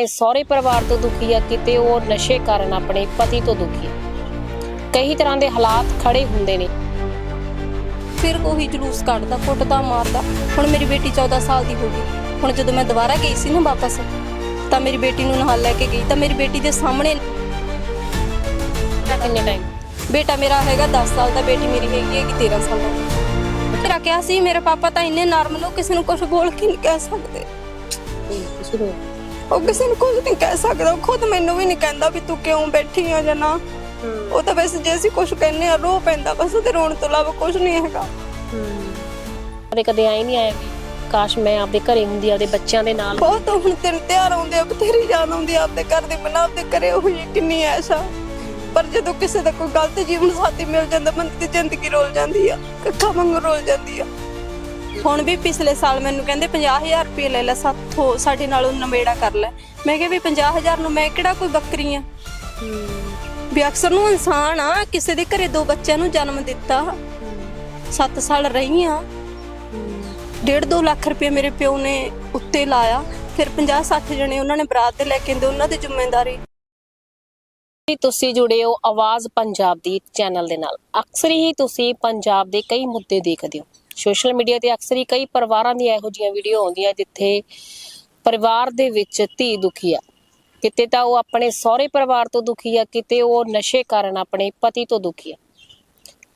ਇਹ ਸਹੁਰੇ ਪਰਿਵਾਰ ਤੋਂ ਦੁਖੀ ਆ ਕਿਤੇ ਉਹ ਨਸ਼ੇ ਕਾਰਨ ਆਪਣੇ ਪਤੀ ਤੋਂ ਦੁਖੀ ਕਈ ਤਰ੍ਹਾਂ ਦੇ ਹਾਲਾਤ ਖੜੇ ਹੁੰਦੇ ਨੇ। ਫਿਰ ਉਹੀ ਜਲੂਸ ਕੱਢਦਾ ਕੁੱਟਦਾ ਮਾਰਦਾ। ਹੁਣ ਮੇਰੀ ਬੇਟੀ 14 ਸਾਲ ਦੀ ਹੋ ਗਈ। ਹੁਣ ਜਦੋਂ ਮੈਂ ਦੁਬਾਰਾ ਗਈ ਸੀ ਨਾ ਵਾਪਸ ਤਾਂ ਮੇਰੀ ਬੇਟੀ ਨੂੰ ਨਾਲ ਲੈ ਕੇ ਗਈ। ਤਾਂ ਮੇਰੀ ਬੇਟੀ ਦੇ ਸਾਹਮਣੇ ਕਿੰਨੇ ਟਾਈਮ ਬੇਟਾ ਮੇਰਾ ਹੈਗਾ 10 ਸਾਲ ਦਾ ਬੇਟੀ ਮੇਰੀ ਹੈਗੀ ਹੈਗੀ 13 ਸਾਲ ਦੀ। ਤੇਰਾ ਕਿਹਾ ਸੀ ਮੇਰੇ ਪਾਪਾ ਤਾਂ ਇੰਨੇ ਨਾਰਮਲ ਉਹ ਕਿਸੇ ਨੂੰ ਕੁਝ ਬੋਲ ਕੇ ਨਹੀਂ ਕਹਿ ਸਕਦੇ। ਉਹ ਕਿਸੇ ਨੂੰ ਕੁਝ ਨਹੀਂ ਕਹਿ ਸਕਦਾ ਉਹ ਖੁਦ ਮੈਨੂੰ ਵੀ ਨਹੀਂ ਕਹਿੰਦਾ ਵੀ ਤੂੰ ਕਿਉਂ ਬੈਠੀ ਆ ਜਾਂ ਨਾ। ਉਹ ਤਾਂ ਵੈਸੇ ਜੇ ਅਸੀਂ ਕੁਝ ਕਹਿੰਨੇ ਆ ਰੋ ਪੈਂਦਾ ਬਸ ਉਹਦੇ ਰੋਣ ਤੋਂ ਇਲਾਵਾ ਕੁਝ ਨਹੀਂ ਹੈਗਾ। ਕਦੇ ਕਦੇ ਆਈ ਨਹੀਂ ਆਇਆ ਵੀ ਕਾਸ਼ ਮੈਂ ਆਪਦੇ ਘਰੇ ਹੁੰਦੀ ਆਪਦੇ ਬੱਚਿਆਂ ਦੇ ਨਾਲ। ਬਹੁਤ ਹੁਣ ਤਿੰਨ ਤਿਉਹਾਰ ਆਉਂਦੇ ਆ ਬਥੇਰੀ ਯਾਦ ਆਉਂਦੀ ਆ ਆਪਦੇ ਘਰ ਦੇ ਮਨਾ ਆਪਦੇ ਘਰੇ ਹੋਈ ਕਿੰਨੀ ਐਸਾ ਪਰ ਜਦੋਂ ਕਿਸੇ ਦਾ ਕੋਈ ਗਲਤ ਜੀਵਨ ਸਾਥੀ ਮਿਲ ਜਾਂਦਾ ਬੰਦੇ ਦੀ ਜ਼ਿੰਦਗੀ ਰੋਲ ਜਾਂਦੀ ਆ ਕੱਖਾ ਵਾਂਗ ਰੋਲ ਜਾਂਦੀ ਆ। ਹੁਣ ਵੀ ਪਿਛਲੇ ਸਾਲ ਮੈਨੂੰ ਕਹਿੰਦੇ 50000 ਰੁਪਏ ਲੈ ਲੈ ਸਾਥੋਂ ਸਾਡੇ ਨਾਲੋਂ ਨਵੇੜਾ ਕਰ ਲੈ। ਮੈਂ ਕਿਹਾ ਵੀ 50000 ਨੂੰ ਮੈਂ ਕਿਹੜਾ ਕੋਈ ਬੱਕਰੀ ਆ? ਵੀ ਅਕਸਰ ਨੂੰ ਇਨਸਾਨ ਆ ਕਿਸੇ ਦੇ ਘਰੇ ਦੋ ਬੱਚਿਆਂ ਨੂੰ ਜਨਮ ਦਿੱਤਾ। 7 ਸਾਲ ਰਹੀ ਆ ਡੇਢ ਦੋ ਲੱਖ ਰੁਪਏ ਮੇਰੇ ਪਿਓ ਨੇ ਉੱਤੇ ਲਾਇਆ। ਫਿਰ 50 60 ਜਣੇ ਉਹਨਾਂ ਨੇ ਬਰਾਤ ਤੇ ਲੈ ਕੇ ਆਂਦੇ ਉਹਨਾਂ ਦੀ ਜ਼ਿੰਮੇਵਾਰੀ। ਤੁਸੀਂ ਜੁੜੇ ਹੋ ਆਵਾਜ਼ ਪੰਜਾਬ ਦੀ ਚੈਨਲ ਦੇ ਨਾਲ? ਅਕਸਰ ਹੀ ਤੁਸੀਂ ਪੰਜਾਬ ਦੇ ਕਈ ਮੁੱਦੇ ਦੇਖਦੇ ਹੋ। ਸੋਸ਼ਲ ਮੀਡੀਆ ਤੇ ਅਕਸਰ ਹੀ ਕਈ ਪਰਿਵਾਰਾਂ ਦੀਆਂ ਇਹੋ ਜਿਹੀਆਂ ਵੀਡੀਓ ਆਉਂਦੀਆਂ ਜਿੱਥੇ ਪਰਿਵਾਰ ਦੇ ਵਿੱਚ ਧੀ ਦੁਖੀ ਆ। ਕਿਤੇ ਤਾਂ ਉਹ ਆਪਣੇ ਸਹੁਰੇ ਪਰਿਵਾਰ ਤੋਂ ਦੁਖੀ ਆ, ਕਿਤੇ ਉਹ ਨਸ਼ੇ ਕਾਰਨ ਆਪਣੇ ਪਤੀ ਤੋਂ ਦੁਖੀ ਆ।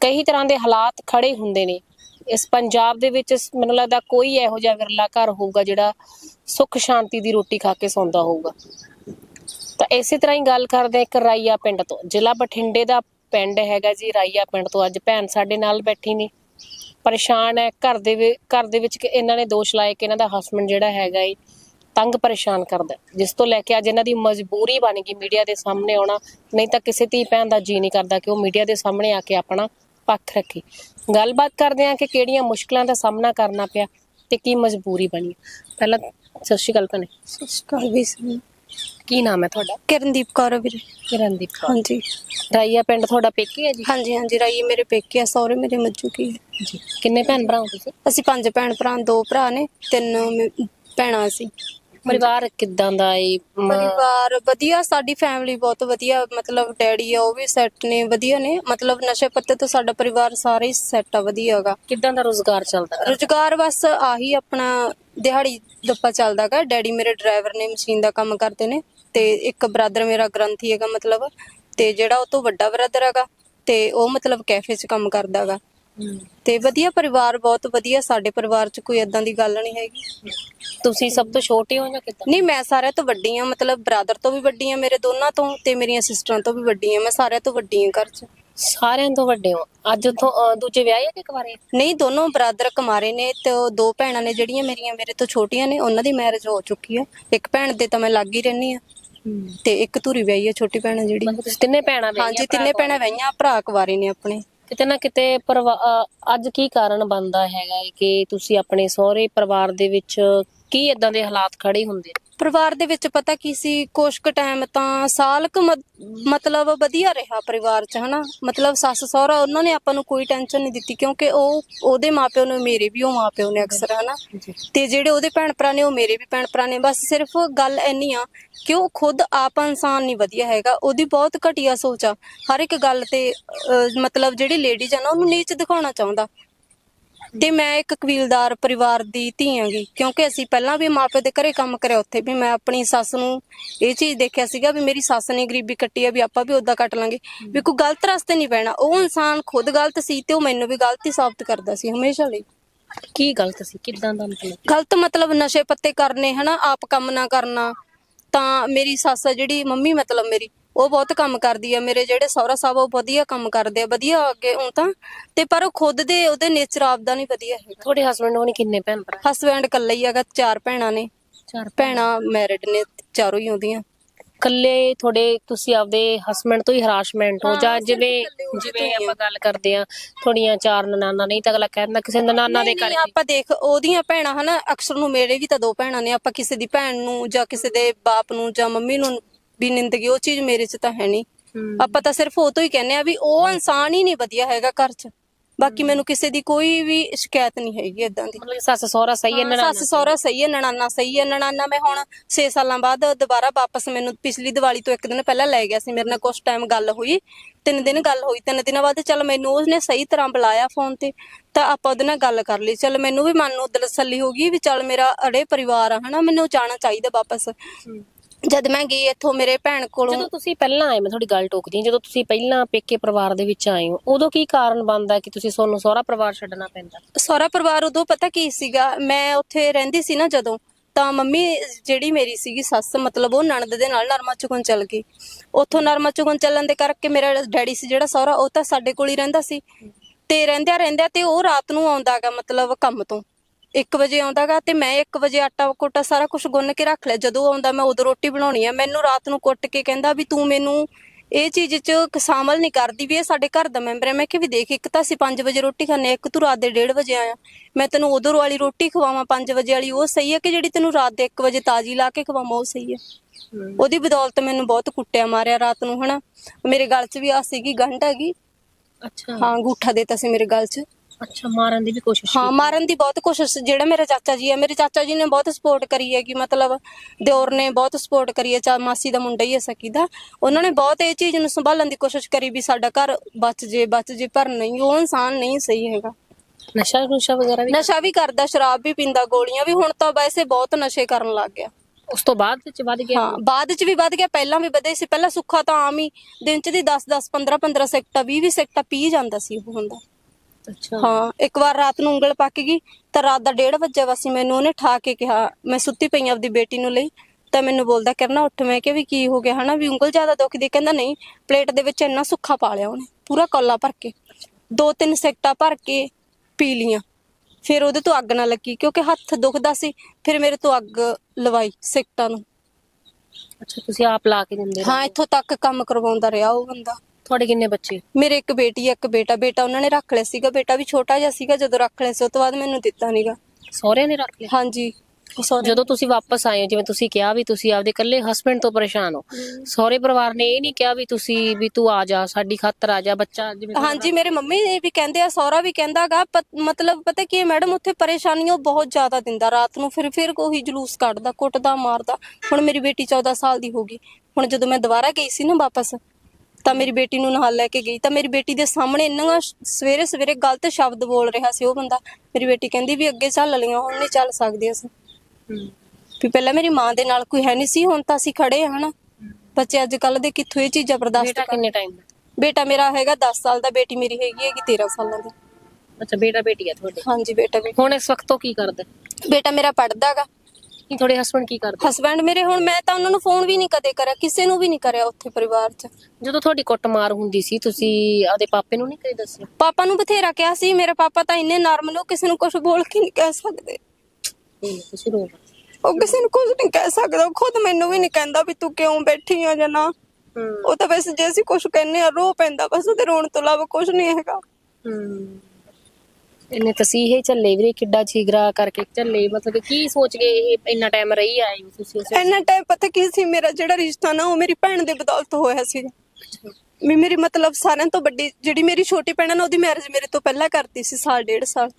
ਕਈ ਤਰ੍ਹਾਂ ਦੇ ਹਾਲਾਤ ਖੜੇ ਹੁੰਦੇ ਨੇ। ਇਸ ਪੰਜਾਬ ਦੇ ਵਿੱਚ ਮੈਨੂੰ ਲੱਗਦਾ ਕੋਈ ਇਹੋ ਜਿਹਾ ਵਿਰਲਾ ਘਰ ਹੋਊਗਾ ਜਿਹੜਾ ਸੁੱਖ ਸ਼ਾਂਤੀ ਦੀ ਰੋਟੀ ਖਾ ਕੇ ਸੌਂਦਾ ਹੋਊਗਾ। ਤਾਂ ਇਸੇ ਤਰ੍ਹਾਂ ਹੀ ਗੱਲ ਕਰਦੇ ਇੱਕ ਰਾਈਆ ਪਿੰਡ ਤੋਂ। ਜ਼ਿਲ੍ਹਾ ਬਠਿੰਡੇ ਦਾ ਪਿੰਡ ਹੈਗਾ ਜੀ, ਰਾਈਆ ਪਿੰਡ ਤੋਂ। ਅੱਜ ਭੈਣ ਸਾਡੇ ਨਾਲ ਬੈਠੀ ਨੇ। ਪਰੇਸ਼ਾਨ ਹੈ ਘਰ ਦੇ ਘਰ ਦੇ ਵਿੱਚ ਕਿ ਇਹਨਾਂ ਨੇ ਦੋਸ਼ ਲਾਏ ਕਿ ਇਹਨਾਂ ਦਾ ਹਸਬੰਡ ਜਿਹੜਾ ਹੈਗਾ ਏ, ਤੰਗ ਪਰੇਸ਼ਾਨ ਕਰਦਾ ਜਿਸ ਤੋਂ ਲੈ ਕੇ ਅੱਜ ਇਹਨਾਂ ਦੀ ਮਜਬੂਰੀ ਬਣ ਗਈ ਮੀਡੀਆ ਦੇ ਸਾਹਮਣੇ ਆਉਣਾ, ਨਹੀਂ ਤਾਂ ਕਿਸੇ ਧੀ ਭੈਣ ਦਾ ਜੀ ਨਹੀਂ ਕਰਦਾ ਕਿ ਉਹ ਮੀਡੀਆ ਦੇ ਸਾਹਮਣੇ ਆ ਕੇ ਆਪਣਾ ਪੱਖ ਰੱਖੇ। ਗੱਲਬਾਤ ਕਰਦੇ ਹਾਂ ਕਿ ਕਿਹੜੀਆਂ ਮੁਸ਼ਕਲਾਂ ਦਾ ਸਾਹਮਣਾ ਕਰਨਾ ਪਿਆ ਤੇ ਕੀ ਮਜਬੂਰੀ ਬਣੀ ਪਹਿਲਾਂ ਸਤਿ ਸ਼੍ਰੀ ਅਕਾਲ ਭੈਣੇ। ਸਤਿ ਸ਼੍ਰੀ ਅਕਾਲ ਵੀ ਕੀ ਨਾਮ ਹੈ ਤੁਹਾਡਾ? ਕਿਰਨਦੀਪ ਕੌਰ ਵੀਰੇ। ਕਿਰਨਦੀਪ ਕੌਰ। ਹਾਂਜੀ। ਰਾਈਆ ਪਿੰਡ ਤੁਹਾਡਾ ਪੇਕੀ ਹੈ ਜੀ? ਹਾਂਜੀ ਹਾਂਜੀ ਰਾਈ ਮੇਰੇ ਪੇਕੇ ਆ ਸਹੁਰੇ ਮੇਰੇ ਮੱਜੂ ਕੀ ਹੈ। ਜੀ। ਕਿੰਨੇ ਭੈਣ ਭਰਾ ਹੋ ਤੁਸੀਂ? ਅਸੀਂ ਪੰਜ ਭੈਣ ਭਰਾ ਦੋ ਭਰਾ ਨੇ ਤਿੰਨ ਮ- ਭੈਣਾਂ ਸੀ ਪਰਿਵਾਰ ਕਿੱਦਾਂ ਦਾ ਮ- ਪਰਿਵਾਰ ਵਧੀਆ ਸਾਡੀ ਫੈਮਿਲੀ ਬਹੁਤ ਵਧੀਆ ਮਤਲਬ ਡੈਡੀ ਆ ਉਹ ਵੀ ਸੈੱਟ ਨੇ ਵਧੀਆ ਨੇ। ਮਤਲਬ ਨਸ਼ੇ ਪੱਤੇ ਤੋਂ ਸਾਡਾ ਪਰਿਵਾਰ ਸਾਰਾ ਹੀ ਸੈੱਟ ਆ ਵਧੀਆ ਹੈਗਾ। ਕਿੱਦਾਂ ਦਾ ਰੋਜ਼ਗਾਰ ਚੱਲਦਾ? ਰੁਜ਼ਗਾਰ ਬਸ ਆਹੀ ਆਪਣਾ ਦਿਹਾੜੀ ਦੱਪਾ ਚੱਲਦਾਗਾ ਡੈਡੀ ਮੇਰੇ ਡਰਾਈਵਰ ਨੇ ਮਸ਼ੀਨ ਦਾ ਕੰਮ ਕਰਦੇ ਨੇ ਤੇ ਇੱਕ ਬ੍ਰਦਰ ਮੇਰਾ ਗ੍ਰੰਥੀ ਹੈਗਾ ਮਤਲਬ ਤੇ ਜਿਹੜਾ ਉਹ ਤੋਂ ਵੱਡਾ ਬ੍ਰਦਰ ਹੈਗਾ ਤੇ ਉਹ ਮਤਲਬ ਕੈਫੇ 'ਚ ਕੰਮ ਕਰਦਾਗਾ ਤੇ ਵਧੀਆ ਪਰਿਵਾਰ ਬਹੁਤ ਵਧੀਆ। ਸਾਡੇ ਪਰਿਵਾਰ 'ਚ ਕੋਈ ਏਦਾਂ ਦੀ ਗੱਲ ਨਹੀਂ ਹੈਗੀ। ਤੁਸੀਂ ਸਭ ਤੋਂ ਛੋਟੇ ਹੋ ਜਾਂ ਕਿੱਦਾਂ? ਨਹੀਂ ਮੈਂ ਸਾਰਿਆਂ ਤੋਂ ਵੱਡੀ ਆ ਮਤਲਬ ਬ੍ਰਦਰ ਤੋਂ ਵੀ ਵੱਡੀ ਆ ਮੇਰੇ ਦੋਨਾਂ ਤੋਂ ਤੇ ਮੇਰੀਆਂ ਸਿਸਟਰਾਂ ਤੋਂ ਵੀ ਵੱਡੀ ਆ ਮੈਂ ਸਾਰਿਆਂ ਤੋਂ ਵੱਡੀ ਆ ਘਰ 'ਚ। ਸਾਰਿਆਂ ਤੋਂ ਵੱਡੇ ਹੋ। ਅੱਜ ਤੋਂ ਦੂਜੇ ਵਿਆਹੇ ਆ ਕਿ ਕੁਆਰੇ ਨਹੀਂ ਦੋਨੋਂ ਬ੍ਰਦਰ ਕੁਮਾਰੇ ਨੇ ਤੇ ਉਹ ਦੋ ਭੈਣਾਂ ਨੇ ਜਿਹੜੀਆਂ ਮੇਰੀਆਂ ਮੇਰੇ ਤੋਂ ਛੋਟੀਆਂ ਨੇ ਉਹਨਾਂ ਦੀ ਮੈਰਿਜ ਹੋ ਚੁੱਕੀ ਆ। ਇੱਕ ਭੈਣ ਦੇ ਤਾਂ ਮੈਂ ਲੱਗ ਹੀ ਰਹਿਨੀ ਆ। ਤੇ ਇੱਕ ਧੂਰੀ ਵਿਆਹੀ ਆ ਛੋਟੀ ਭੈਣ ਆ ਜਿਹੜੀ। ਤੁਸੀਂ ਤਿੰਨੇ ਭੈਣਾਂ ਵਿਆਹੀਆਂ ਹਾਂਜੀ ਤਿੰਨੇ ਭੈਣਾਂ ਵਈਆਂ ਭਰਾ ਕੁਵਾਰੇ ਨੇ ਆਪਣੇ। ਕਿਤੇ ਨਾ ਕਿਤੇ ਅੱਜ ਕੀ ਕਾਰਨ ਬਣਦਾ ਹੈਗਾ ਕਿ ਤੁਸੀਂ ਆਪਣੇ ਸਹੁਰੇ ਪਰਿਵਾਰ ਦੇ ਵਿੱਚ ਕੀ ਇਦਾਂ ਦੇ ਹਾਲਾਤ ਖੜੇ ਹੁੰਦੇ? ਪਰਿਵਾਰ ਦੇ ਵਿੱਚ ਪਤਾ ਕੀ ਸੀ ਕੁਛ ਕੁ ਟਾਈਮ ਤਾਂ ਸਾਲ ਕੁ ਮਤਲਬ ਵਧੀਆ ਰਿਹਾ ਪਰਿਵਾਰ 'ਚ ਹਨਾ? ਮਤਲਬ ਸੱਸ ਸਹੁਰਾ ਉਹਨਾਂ ਨੇ ਆਪਾਂ ਨੂੰ ਕੋਈ ਟੈਨਸ਼ਨ ਨਹੀਂ ਦਿੱਤੀ ਕਿਉਂਕਿ ਉਹ ਉਹਦੇ ਮਾਪਿਓ ਨੇ ਮੇਰੇ ਵੀ ਉਹ ਮਾਪਿਓ ਨੇ ਅਕਸਰ ਹਨਾ? ਤੇ ਜਿਹੜੇ ਉਹਦੇ ਭੈਣ ਭਰਾ ਨੇ ਉਹ ਮੇਰੇ ਵੀ ਭੈਣ ਭਰਾ ਨੇ ਬਸ ਸਿਰਫ ਗੱਲ ਇੰਨੀ ਆ ਕਿ ਉਹ ਖੁਦ ਆਪ ਇਨਸਾਨ ਨਹੀਂ ਵਧੀਆ ਹੈਗਾ ਉਹਦੀ ਬਹੁਤ ਘਟੀਆ ਸੋਚ ਆ। ਹਰ ਇੱਕ ਗੱਲ ਤੇ ਅਹ, ਮਤਲਬ ਜਿਹੜੀ ਲੇਡੀਜ਼ ਆ ਨਾ ਉਹਨੂੰ ਨੀਚ ਦਿਖਾਉਣਾ ਚਾਹੁੰਦਾ। ਤੇ ਮੈਂ ਇੱਕ ਕਬੀਲਦਾਰ ਪਰਿਵਾਰ ਦੀ ਧੀ ਆਂਗੀ ਕਿਉਂਕਿ ਅਸੀਂ ਪਹਿਲਾਂ ਵੀ ਮਾਪੇ ਦੇ ਘਰੇ ਕੰਮ ਕਰਿਆ ਉੱਥੇ ਵੀ ਮੈਂ ਆਪਣੀ ਸੱਸ ਨੂੰ ਇਹ ਚੀਜ਼ ਦੇਖਿਆ ਸੀਗਾ ਵੀ ਮੇਰੀ ਸੱਸ ਨੇ ਗਰੀਬੀ ਕੱਟੀ ਆ ਵੀ ਆਪਾਂ ਵੀ ਉਦਾਂ ਕੱਟ ਲਾਂਗੇ। ਵੀ ਕੋਈ ਗਲਤ ਰਸਤੇ ਨਹੀਂ ਪੈਣਾ ਉਹ ਇਨਸਾਨ ਖੁਦ ਗਲਤ ਸੀ ਤੇ ਉਹ ਮੈਨੂੰ ਵੀ ਗਲਤੀ ਸਾਬਤ ਕਰਦਾ ਸੀ ਹਮੇਸ਼ਾ ਲਈ। ਕੀ ਗਲਤ ਸੀ? ਕਿੱਦਾਂ ਦਾ ਮਤਲਬ? ਗਲਤ ਮਤਲਬ ਨਸ਼ੇ ਪੱਤੇ ਕਰਨੇ ਹਨਾ ਆਪ ਕੰਮ ਨਾ ਕਰਨਾ ਤਾਂ ਮੇਰੀ ਸੱਸ ਆ ਜਿਹੜੀ ਮੰਮੀ ਮਤਲਬ ਮੇਰੀ ਉਹ ਬਹੁਤ ਕੰਮ ਕਰਦੀ ਆ ਮੇਰੇ ਜਿਹੜੇ ਸਹੁਰਾ ਸਾਹਿਬ ਉਹ ਵਧੀਆ ਕੰਮ ਕਰਦੇ ਆ ਵਧੀਆ ਅੱਗੇ ਹੁਣ ਤਾਂ ਤੇ ਪਰ ਉਹ ਖੁਦ ਦੇ ਉਹਦੇ ਨੇਚਰ ਆਪਦਾ ਨਹੀਂ ਵਧੀਆ ਹੈਗਾ। ਤੁਹਾਡੇ ਹਸਬੰਡ ਹੋਣੀ ਕਿੰਨੇ ਭੈਣ ਭਰਾ? ਹਸਬੈਂਡ ਇਕੱਲਾ ਹੀ ਹੈਗਾ ਚਾਰ ਭੈਣਾਂ ਨੇ। ਚਾਰ ਭੈਣਾਂ। ਮੈਰਿਡ ਨੇ ਚਾਰੋਂ ਹੀ ਆਉਂਦੀਆਂ ਕੱਲੇ ਤੁਹਾਡੇ ਤੁਸੀਂ ਆਪਦੇ ਹਸਬੰਡ ਤੋਂ ਹੀ ਹਰਾਸਮੈਂਟ ਹੋ ਜਾਂ ਜਿਵੇਂ ਜਿਵੇਂ। ਆਪਾਂ ਗੱਲ ਕਰਦੇ ਆ ਥੋੜੀਆਂ ਚਾਰ ਨਨਾਨਾ ਨਹੀਂ ਤਾਂ ਅਗਲਾ ਕਹਿੰਦਾ ਕਿਸੇ ਨਨਾਨਾ ਦੇ ਨਹੀਂ, ਆਪਾਂ ਦੇਖ ਉਹਦੀਆਂ ਭੈਣਾਂ ਹਨਾ ਅਕਸਰ ਨੂੰ ਮੇਰੇ ਵੀ ਤਾਂ ਦੋ ਭੈਣਾਂ ਨੇ ਆਪਾਂ ਕਿਸੇ ਦੀ ਭੈਣ ਨੂੰ ਜਾਂ ਕਿਸੇ ਦੇ ਬਾਪ ਨੂੰ ਜਾਂ ਮੰਮੀ ਨੂੰ ਵੀ ਨਿੰਦਗੀ ਉਹ ਚੀਜ਼ ਮੇਰੇ 'ਚ ਤਾਂ ਹੈ ਨਹੀਂ। ਆਪਾਂ ਤਾਂ ਸਿਰਫ ਉਹ ਤੋਂ ਹੀ ਕਹਿੰਦੇ ਆ ਵੀ ਉਹ ਇਨਸਾਨ ਹੀ ਨਹੀਂ ਵਧੀਆ ਹੈਗਾ ਘਰ 'ਚ। ਬਾਕੀ ਮੈਨੂੰ ਕਿਸੇ ਦੀ ਕੋਈ ਵੀ ਸ਼ਿਕਾਇਤ ਨਹੀਂ ਹੈਗੀ ਇਦਾਂ ਦੀ। ਮਤਲਬ ਸੱਸ ਸਹੁਰਾ ਸਹੀ ਹੈ ਹਾਂ, ਨਨਾਣਾ ਸੱਸ ਸਹੁਰਾ ਸਹੀ ਹੈ ਨਨਾਨਾ ਸਹੀ ਹੈ। ਨਨਾਨਾ ਮੈਂ ਹੁਣ 6 ਸਾਲਾਂ ਬਾਅਦ ਦੁਬਾਰਾ ਵਾਪਸ ਮੈਨੂੰ ਪਿਛਲੀ ਦੀਵਾਲੀ ਤੋਂ ਇੱਕ ਦਿਨ ਪਹਿਲਾਂ ਲੈ ਗਿਆ ਸੀ। ਮੇਰੇ ਨਾਲ ਕੁਝ ਟਾਈਮ ਗੱਲ ਹੋਈ ਤਿੰਨ ਦਿਨ ਗੱਲ ਹੋਈ। ਤਿੰਨ ਦਿਨਾਂ ਬਾਅਦ ਚੱਲ ਮੈਨੂੰ ਉਸਨੇ ਸਹੀ ਤਰ੍ਹਾਂ ਬੁਲਾਇਆ ਫੋਨ ਤੇ। ਤਾਂ ਆਪਾਂ ਉਹਦੇ ਨਾਲ ਗੱਲ ਕਰ ਲਈ। ਚੱਲ ਮੈਨੂੰ ਵੀ ਮਨ ਨੂੰ ਤਸੱਲੀ ਹੋ ਗਈ ਵੀ ਚੱਲ ਮੇਰਾ ਅੜੇ ਪਰਿਵਾਰ ਆ ਹਨਾ ਮੈਨੂੰ ਜਾਣਾ ਚਾਹੀਦਾ ਵਾਪਸ। ਜਦ ਮੈਂ ਗਈ ਇੱਥੋਂ ਮੇਰੇ ਭੈਣ ਕੋਲੋਂ ਜਦੋਂ ਤੁਸੀਂ ਪਹਿਲਾਂ ਆਏ ਮੈਂ ਤੁਹਾਡੀ ਗੱਲ ਟੋਕਦੀ ਹਾਂ ਜਦੋਂ ਤੁਸੀਂ ਪਹਿਲਾਂ ਪੇਕੇ ਪਰਿਵਾਰ ਦੇ ਵਿੱਚ ਆਏ ਹੋ ਉਦੋਂ ਕੀ ਕਾਰਨ ਬਣਦਾ ਕਿ ਤੁਸੀਂ ਤੁਹਾਨੂੰ ਸਹੁਰਾ ਪਰਿਵਾਰ ਛੱਡਣਾ ਪੈਂਦਾ? ਸਹੁਰਾ ਪਰਿਵਾਰ ਉਦੋਂ ਪਤਾ ਕੀ ਸੀਗਾ ਮੈਂ ਉੱਥੇ ਰਹਿੰਦੀ ਸੀ ਨਾ ਜਦੋਂ ਤਾਂ ਮੰਮੀ ਜਿਹੜੀ ਮੇਰੀ ਸੀਗੀ ਸੱਸ ਮਤਲਬ ਉਹ ਨਣਦ ਦੇ ਨਾਲ ਨਰਮਾ ਚੁਗਣ ਚੱਲ ਗਈ। ਉੱਥੋਂ ਨਰਮਾ ਚੁਗਣ ਚੱਲਣ ਦੇ ਕਰਕੇ ਮੇਰਾ ਡੈਡੀ ਸੀ ਜਿਹੜਾ ਸਹੁਰਾ ਉਹ ਤਾਂ ਸਾਡੇ ਕੋਲ ਹੀ ਰਹਿੰਦਾ ਸੀ। ਤੇ ਰਹਿੰਦਿਆਂ ਰਹਿੰਦਿਆਂ ਤੇ ਉਹ ਰਾਤ ਨੂੰ ਆਉਂਦਾਗਾ ਮਤਲਬ ਕੰਮ ਤੋਂ। 1 ਵਜੇ ਆਉਂਦਾਗਾ ਤੇ ਮੈਂ 1 ਵਜੇ ਆਟਾ ਕੋਟਾ ਸਾਰਾ ਕੁਝ ਗੁੰਨ ਕੇ ਰੱਖ ਲਿਆ। ਜਦੋਂ ਆਉਂਦਾ ਮੈਂ ਉਦੋਂ ਰੋਟੀ ਬਣਾਉਣੀ ਆ। ਮੈਨੂੰ ਰਾਤ ਨੂੰ ਕੁੱਟ ਕੇ ਕਹਿੰਦਾ ਵੀ ਤੂੰ ਮੈਨੂੰ ਇਹ ਚੀਜ਼ 'ਚ ਸ਼ਾਮਲ ਨਹੀਂ ਕਰਦੀ ਵੀ ਇਹ ਸਾਡੇ ਘਰ ਦਾ ਮੈਂਬਰ ਹੈ ਮੈਂ ਕਿਹਾ ਵੀ ਦੇਖ ਇੱਕ ਤਾਂ ਅਸੀਂ 5 ਵਜੇ ਰੋਟੀ ਹਾਂ ਇੱਕ ਤੂੰ ਰਾਤ ਦੇ 1:30 ਵਜੇ ਆਇਆ। ਮੈਂ ਤੈਨੂੰ ਉਦੋਂ ਵਾਲੀ ਰੋਟੀ ਖਵਾਵਾਂ 5 ਵਜੇ ਵਾਲੀ ਉਹ ਸਹੀ ਹੈ ਕਿ ਜਿਹੜੀ ਤੈਨੂੰ ਰਾਤ ਦੇ 1 ਵਜੇ ਤਾਜ਼ੀ ਲਾ ਕੇ ਖਵਾਵਾਂ ਉਹ ਸਹੀ ਹੈ। ਉਹਦੀ ਬਦੌਲਤ ਮੈਨੂੰ ਬਹੁਤ ਕੁੱਟਿਆ ਮਾਰਿਆ ਰਾਤ ਨੂੰ ਹਨਾ। ਮੇਰੇ ਗਲ 'ਚ ਵੀ ਆ ਸੀਗੀ ਗੰਢ ਹੈਗੀ। ਅੱਛਾ। ਹਾਂ ਅੰਗੂਠਾ ਦੇਤਾ ਸੀ ਮੇਰੇ ਗਲ 'ਚ। ਅੱਛਾ ਮਾਰਨ ਦੀ ਵੀ ਕੋਸ਼ਿਸ਼ ਹਾਂ ਮਾਰਨ ਦੀ ਬਹੁਤ ਕੋਸ਼ਿਸ਼ ਜਿਹੜਾ ਮੇਰਾ ਚਾਚਾ ਜੀ ਹੈ ਮੇਰੇ ਚਾਚਾ ਜੀ ਨੇ ਬਹੁਤ ਸਪੋਰਟ ਕਰੀ ਹੈ ਕਿ ਮਤਲਬ ਦਿਓਰ ਨੇ ਬਹੁਤ ਸਪੋਰਟ ਕਰੀ ਹੈ ਚਾ ਮਾਸੀ ਦਾ ਮੁੰਡਾ ਹੀ ਹੈ ਸਕੀ ਦਾ। ਉਹਨਾਂ ਨੇ ਬਹੁਤ ਇਹ ਚੀਜ਼ ਨੂੰ ਸੰਭਾਲਣ ਦੀ ਕੋਸ਼ਿਸ਼ ਕਰੀ ਵੀ ਸਾਡਾ ਘਰ ਬਚ ਜੇ ਬਚ ਜੇ ਪਰ ਨਹੀਂ ਉਹ ਇਨਸਾਨ ਨਹੀਂ ਸਹੀ ਹੈਗਾ। ਨਸ਼ਾ ਨੁਸ਼ਾ ਵਗੈਰਾ ਵੀ ਨਸ਼ਾ ਵੀ ਕਰਦਾ ਸ਼ਰਾਬ ਵੀ ਪੀਂਦਾ ਗੋਲੀਆਂ ਵੀ ਹੁਣ ਤਾਂ ਵੈਸੇ ਬਹੁਤ ਨਸ਼ੇ ਕਰਨ ਲੱਗ ਗਿਆ। ਉਸ ਤੋਂ ਬਾਅਦ ਵਿੱਚ ਵੱਧ ਗਿਆ? ਹਾਂ ਬਾਅਦ ਚ ਵੀ ਵੱਧ ਗਿਆ ਪਹਿਲਾਂ ਵੀ ਵਧੇ ਸੀ ਪਹਿਲਾਂ ਸੁੱਖਾ ਤਾਂ ਆਮ ਹੀ ਦਿਨ ਚ ਦੀ 10 10 15 15 ਸੈਕਟਾ 20 20 ਸੈਕਟਾ ਪੀ ਜਾਂਦਾ ਸੀ ਉਹ ਹੁੰਦਾ। ਅੱਛਾ। ਹਾਂ ਇੱਕ ਵਾਰ ਰਾਤ ਨੂੰ ਉਂਗਲ ਪੱਕ ਗਈ ਤਾਂ ਰਾਤ ਦਾ 1:30 ਵਜੇ ਵਾ ਸੀ ਮੈਨੂੰ ਉਹਨੇ ਠਾ ਕੇ ਕਿਹਾ ਮੈਂ ਸੁੱਤੀ ਪਈ ਆਪਦੀ ਬੇਟੀ ਨੂੰ ਲਈ। ਤਾਂ ਮੈਨੂੰ ਬੋਲਦਾ ਕਰਨਾ ਉੱਠ। ਮੈਂ ਕਿਹਾ ਵੀ ਕੀ ਹੋ ਗਿਆ? ਹਨਾ ਵੀ ਉਂਗਲ ਜ਼ਿਆਦਾ ਦੁਖਦੀ ਕਹਿੰਦਾ ਨਹੀਂ ਪਲੇਟ ਦੇ ਵਿੱਚ ਇੰਨਾ ਸੁੱਖਾ ਪਾ ਲਿਆ ਉਹਨੇ ਪੂਰਾ ਕੌਲਾ ਭਰ ਕੇ। ਦੋ ਤਿੰਨ ਸੈਕਟਾ ਭਰ ਕੇ ਪੀ ਲੀਆਂ ਫਿਰ ਉਹਦੇ ਤੋਂ ਅੱਗ ਨਾ ਲੱਗੀ ਕਿਉਂਕਿ ਹੱਥ ਦੁਖਦਾ ਸੀ। ਫਿਰ ਮੇਰੇ ਤੋਂ ਅੱਗ ਲਵਾਈ ਸੈਕਟਾਂ ਨੂੰ। ਅੱਛਾ ਤੁਸੀਂ ਆਪ ਲਾ ਕੇ ਦਿੰਦੇ ਹਾਂ ਇੱਥੋਂ ਤੱਕ ਕੰਮ ਕਰਵਾਉਂਦਾ ਰਿਹਾ ਉਹ ਬੰਦਾ। ਤੁਹਾਡੇ ਕਿੰਨੇ ਬੱਚੇ? ਮੇਰੇ ਇੱਕ ਬੇਟੀ ਇੱਕ ਬੇਟਾ। ਬੇਟਾ ਉਹਨਾਂ ਨੇ ਰੱਖ ਲਿਆ ਸੀਗਾ। ਬੇਟਾ ਵੀ ਛੋਟਾ ਜਿਹਾ ਸੀਗਾ। ਜਦੋਂ ਰੱਖ ਲਿਆ ਸੀ ਉਸ ਤੋਂ ਬਾਅਦ ਮੈਨੂੰ ਦਿੱਤਾ ਨਹੀਂਗਾ ਸਹੁਰਿਆਂ ਨੇ ਰੱਖ ਲਿਆ? ਹਾਂਜੀ। ਉਹ ਸਹੁਰੇ- ਜਦੋਂ ਤੁਸੀਂ ਵਾਪਸ ਆਏ ਹੋ ਜਿਵੇਂ ਤੁਸੀਂ ਕਿਹਾ ਵੀ ਤੁਸੀਂ ਆਪਦੇ ਇਕੱਲੇ ਹਸਬੰਡ ਤੋਂ ਪਰੇਸ਼ਾਨ ਹੋ ਸਹੁਰੇ ਪਰਿਵਾਰ ਨੇ ਇਹ ਨਹੀਂ ਕਿਹਾ ਵੀ ਤੁਸੀਂ ਵੀ ਤੂੰ ਆ ਜਾ ਸਾਡੀ ਖਾਤਰ ਆ ਜਾ ਬੱਚਾ ਜਿਵੇਂ ਤੁਹਾਡਾ- ਹਾਂਜੀ ਮੇਰੇ ਮੰਮੀ ਨੇ ਵੀ ਕਹਿੰਦੇ ਆ ਸਹੁਰਾ ਵੀ ਕਹਿੰਦਾਗਾ ਮਤਲਬ ਪਤਾ ਕੀ ਹੈ ਮੈਡਮ ਉੱਥੇ ਪਰੇਸ਼ਾਨੀਆਂ ਬਹੁਤ ਜ਼ਿਆਦਾ ਦਿੰਦਾ। ਰਾਤ ਨੂੰ ਫਿਰ ਫਿਰ ਕੋਈ ਜਲੂਸ ਕੱਢਦਾ ਕੁੱਟਦਾ ਮਾਰਦਾ। ਹੁਣ ਮੇਰੀ ਬੇਟੀ 14 ਸਾਲ ਦੀ ਹੋ ਗਈ। ਹੁਣ ਜਦੋਂ ਮੈਂ ਦੁਬਾਰਾ ਗਈ ਸੀ ਨਾ ਵਾਪਸ ਤਾਂ ਮੇਰੀ ਬੇਟੀ ਨੂੰ ਨਾਲ ਲੈ ਕੇ ਗਈ। ਤਾਂ ਮੇਰੀ ਬੇਟੀ ਦੇ ਸਾਹਮਣੇ ਇੰਨਾ ਸਵੇਰੇ ਸਵੇਰੇ ਗਲਤ ਸ਼ਬਦ ਬੋਲ ਰਿਹਾ ਸੀ ਉਹ ਬੰਦਾ। ਮੇਰੀ ਬੇਟੀ ਕਹਿੰਦੀ ਵੀ ਅੱਗੇ ਚੱਲ ਲਈਆਂ ਹੁਣ ਨਹੀਂ ਚੱਲ ਸਕਦੇ ਅਸੀਂ। ਵੀ ਪਹਿਲਾਂ ਮੇਰੀ ਮਾਂ ਦੇ ਨਾਲ ਕੋਈ ਹੈ ਨਹੀਂ ਸੀ ਹੁਣ ਤਾਂ ਅਸੀਂ ਖੜੇ ਹਾਂ ਹਨਾ। ਬੱਚੇ ਅੱਜ ਕੱਲ ਦੇ ਕਿੱਥੋਂ ਇਹ ਚੀਜ਼ਾਂ ਬਰਦਾਸ਼ਤ ਬੇਟਾ ਕਿੰਨੇ ਟਾਈਮ ਦਾ? ਬੇਟਾ ਮੇਰਾ ਹੈਗਾ 10 ਸਾਲ ਦਾ ਬੇਟੀ ਮੇਰੀ ਹੈਗੀ ਹੈਗੀ 13 ਸਾਲਾਂ ਦੀ। ਅੱਛਾ ਬੇਟਾ ਬੇਟੀ ਹੈ ਤੁਹਾਡੇ? ਹਾਂਜੀ ਬੇਟਾ ਵੀ ਹੁਣ ਇਸ ਵਕਤ ਤੋਂ ਕੀ ਕਰਦਾ? ਬੇਟਾ ਮੇਰਾ ਪੜਦਾਗਾ ਕੀ ਤੁਹਾਡੇ ਹਸਬੰਡ ਕੀ ਕਰਦੇ? ਹਸਬੰਡ ਮੇਰੇ ਹੁਣ ਮੈਂ ਤਾਂ ਉਹਨਾਂ ਨੂੰ ਫੋਨ ਵੀ ਨਹੀਂ ਕਦੇ ਕਰਿਆ ਕਿਸੇ ਨੂੰ ਵੀ ਨਹੀਂ ਕਰਿਆ ਉੱਥੇ ਪਰਿਵਾਰ 'ਚ। ਜਦੋਂ ਤੁਹਾਡੀ ਕੁੱਟਮਾਰ ਹੁੰਦੀ ਸੀ ਤੁਸੀਂ ਆਪਦੇ ਪਾਪੇ ਨੂੰ ਨਹੀਂ ਕਦੇ ਦੱਸਿਆ? ਪਾਪਾ ਨੂੰ ਬਥੇਰਾ ਕਿਹਾ ਸੀ ਮੇਰੇ ਪਾਪਾ ਤਾਂ ਇੰਨੇ ਨਾਰਮਲ ਉਹ ਕਿਸੇ ਨੂੰ ਕੁਝ ਬੋਲ ਕੇ ਨਹੀਂ ਕਹਿ ਸਕਦੇ। ਨਹੀਂ, ਤੁਸੀਂ ਰੋ ਪਏ। ਉਹ ਕਿਸੇ ਨੂੰ ਕੁਝ ਨਹੀਂ ਕਹਿ ਸਕਦਾ ਉਹ ਖੁਦ ਮੈਨੂੰ ਵੀ ਨਹੀਂ ਕਹਿੰਦਾ ਵੀ ਤੂੰ ਕਿਉਂ ਬੈਠੀ ਆ ਜਾਂ ਨਾ। ਉਹ ਤਾਂ ਵੈਸੇ ਜੇ ਅਸੀਂ ਕੁਝ ਕਹਿੰਨੇ ਆ ਰੋ ਪੈਂਦਾ ਬਸ ਉਹਦੇ ਰੋਣ ਤੋਂ ਇਲਾਵਾ ਕੁਝ ਨਹੀਂ ਹੈਗਾ। ਹੂੰ। ਇਹਨੇ ਤਸੀਹੇ ਝੱਲੇ ਵੀਰੇ ਕਿੱਡਾ ਚੀਗਰਾ ਕਰਕੇ ਝੱਲੇ ਮਤਲਬ ਕਿ ਸੋਚ ਕੇ ਇਹ ਇੰਨਾ ਟਾਈਮ ਰਹੀ ਆਏ ਹੋ ਤੁਸੀਂ ਉਸ ਇੰਨਾ ਟਾਈਮ ਪਤਾ ਕੀ ਸੀ ਮੇਰਾ ਜਿਹੜਾ ਰਿਸ਼ਤਾ ਨਾ ਉਹ ਮੇਰੀ ਭੈਣ ਦੇ ਬਦੌਲਤ ਹੋਇਆ ਸੀ। ਵੀ ਮੇਰੀ ਮਤਲਬ ਸਾਰਿਆਂ ਤੋਂ ਵੱਡੀ ਜਿਹੜੀ ਮੇਰੀ ਛੋਟੀ ਭੈਣ ਹੈ ਨਾ ਉਹਦੀ ਮੈਰਿਜ ਮੇਰੇ ਤੋਂ ਪਹਿਲਾਂ ਕਰਤੀ ਸੀ ਸਾਲ ਡੇਢ ਸਾਲ।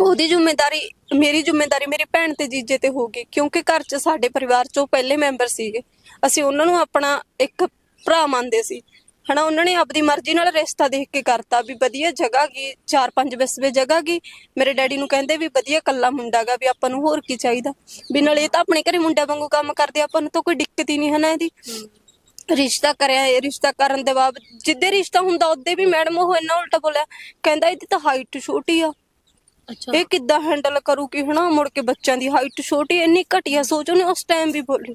ਉਹਦੀ ਜ਼ਿੰਮੇਵਾਰੀ ਮੇਰੀ ਜ਼ਿੰਮੇਵਾਰੀ ਮੇਰੀ ਭੈਣ ਤੇ ਜੀਜੇ ਤੇ ਹੋ ਗਈ ਕਿਉਂਕਿ ਘਰ 'ਚ ਸਾਡੇ ਪਰਿਵਾਰ 'ਚ ਉਹ ਪਹਿਲੇ ਮੈਂਬਰ ਸੀਗੇ। ਅਸੀਂ ਉਹਨਾਂ ਨੂੰ ਆਪਣਾ ਇੱਕ ਭਰਾ ਮੰਨਦੇ ਸੀ। ਹਨਾ ਉਹਨਾਂ ਨੇ ਆਪਦੀ ਮਰਜ਼ੀ ਨਾਲ ਰਿਸ਼ਤਾ ਦੇਖ ਕੇ ਕਰਤਾ ਵੀ ਵਧੀਆ ਜਗ੍ਹਾ ਕੀ ਚਾਰ ਪੰਜ ਵਿਸਵੇ ਜਗ੍ਹਾ ਕੀ ਮੇਰੇ ਡੈਡੀ ਨੂੰ ਕਹਿੰਦੇ ਵੀ ਵਧੀਆ ਕੱਲਾ ਮੁੰਡਾਗਾ ਵੀ ਆਪਾਂ ਨੂੰ ਹੋਰ ਕੀ ਚਾਹੀਦਾ। ਵੀ ਨਾਲੇ ਇਹ ਤਾਂ ਆਪਣੇ ਘਰੇ ਮੁੰਡਿਆਂ ਵਾਂਗੂ ਕੰਮ ਕਰਦੇ ਆਪਾਂ ਨੂੰ ਤਾਂ ਕੋਈ ਦਿੱਕਤ ਹੀ ਨਹੀਂ ਹਨਾ ਇਹਦੀ। ਰਿਸ਼ਤਾ ਕਰਿਆ ਇਹ ਰਿਸ਼ਤਾ ਕਰਨ ਦੇ ਬਾਅਦ ਜਿੱਦੇ ਰਿਸ਼ਤਾ ਹੁੰਦਾ ਉਹਦੇ ਵੀ ਮੈਡਮ ਉਹ ਇੰਨਾ ਉਲਟਾ ਬੋਲਿਆ ਕਹਿੰਦਾ ਇਹਦੀ ਤਾਂ ਹਾਈਟ ਛੋਟੀ ਆ। ਅੱਛਾ। ਇਹ ਕਿੱਦਾਂ ਹੈਂਡਲ ਕਰੂਗੀ ਹਨਾ ਮੁੜ ਕੇ ਬੱਚਿਆਂ ਦੀ ਹਾਈਟ ਛੋਟੀ ਇੰਨੀ ਘਟੀਆ ਸੋਚ ਉਹਨੇ ਉਸ ਟਾਈਮ ਵੀ ਬੋਲੀ।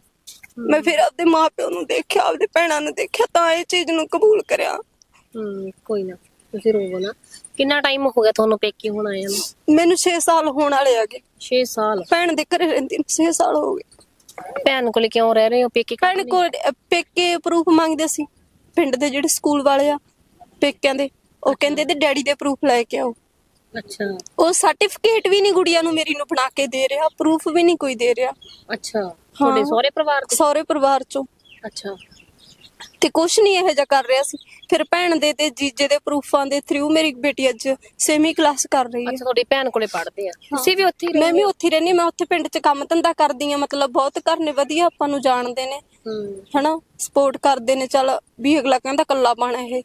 ਮੈਂ ਫਿਰ ਆਪਦੇ ਮਾਪਿਆਂ ਨੂੰ ਦੇਖਿਆ ਆਪਦੇ ਭੈਣਾਂ ਨੂੰ ਦੇਖਿਆ ਤਾਂ ਇਹ ਚੀਜ਼ ਨੂੰ ਕਬੂਲ ਕਰਿਆ। ਹੂੰ ਕੋਈ ਨਾ ਤੁਸੀਂ ਰੋਵੋ ਨਾ। ਕਿੰਨਾ ਟਾਈਮ ਹੋ ਗਿਆ ਤੁਹਾਨੂੰ ਪੇਕੇ ਹੁਣ ਆਇਆ ਨੂੰ? ਮੈਨੂੰ 6 ਸਾਲ ਹੋਣ ਵਾਲੇ ਆਗੇ 6 ਸਾਲ? ਭੈਣ ਦੇ ਘਰੇ ਰਹਿੰਦੀ ਨੂੰ 6 ਸਾਲ ਹੋ ਗਏ। ਭੈਣ ਕੋਲ ਕਿਉਂ ਰਹਿ ਰਹੇ ਹੋ? ਪੇਕੇ ਭੈਣ ਕੋਲ ਪੇਕੇ ਪ੍ਰੂਫ ਮੰਗਦੇ ਸੀ। ਪਿੰਡ ਦੇ ਜਿਹੜੇ ਸਕੂਲ ਵਾਲੇ ਆ ਪੇਕਿਆਂ ਦੇ। ਉਹ ਕਹਿੰਦੇ ਤੇ ਡੈਡੀ ਦੇ ਪ੍ਰੂਫ ਲੈ ਕੇ ਆਓ। ਅੱਛਾ। ਉਹ ਸਰਟੀਫਿਕੇਟ ਵੀ ਨਹੀਂ ਗੁੜੀਆ ਨੂੰ ਮੇਰੀ ਨੂੰ ਬਣਾ ਕੇ ਦੇ ਰਿਹਾ ਪ੍ਰੂਫ ਵੀ ਨਹੀਂ ਕੋਈ ਦੇ ਰਿਹਾ। ਅੱਛਾ ਤੁਹਾਡੇ ਸਹੁਰੇ ਪਰਿਵਾਰ ਚ ਸਹੁਰੇ ਪਰਿਵਾਰ ਚੋਂ। ਅੱਛਾ। ਤੇ ਕੁਛ ਨਹੀਂ ਇਹੋ ਜਿਹਾ ਕਰ ਰਿਹਾ ਸੀ। ਫਿਰ ਭੈਣ ਦੇ ਤੇ ਜੀਜੇ ਦੇ ਪ੍ਰੂਫਾਂ ਦੇ ਥਰੂ ਮੇਰੀ ਬੇਟੀ ਅੱਜ ਸੇਮੀ ਕਲਾਸ ਕਰ ਰਹੀ ਹੈ। ਅੱਛਾ ਤੁਹਾਡੀ ਭੈਣ ਕੋਲੇ ਪੜ੍ਹਦੇ ਆ। ਤੁਸੀਂ ਵੀ ਉੱਥੇ ਹੀ ਮੈਂ ਵੀ ਉੱਥੇ ਰਹਿੰਦੀ ਮੈਂ ਉੱਥੇ ਪਿੰਡ 'ਚ ਕੰਮ ਧੰਦਾ ਕਰਦੀ ਆ ਮਤਲਬ ਬਹੁਤ ਘਰ ਨੇ ਵਧੀਆ ਆਪਾਂ ਨੂੰ ਜਾਣਦੇ ਨੇ। ਹਨਾ? ਸਪੋਰਟ ਕਰਦੇ ਨੇ। ਚਲ ਵੀ ਅਗਲਾ ਕਹਿੰਦਾ ਕੱਲਾ ਪਾਣਾ ਇਹ।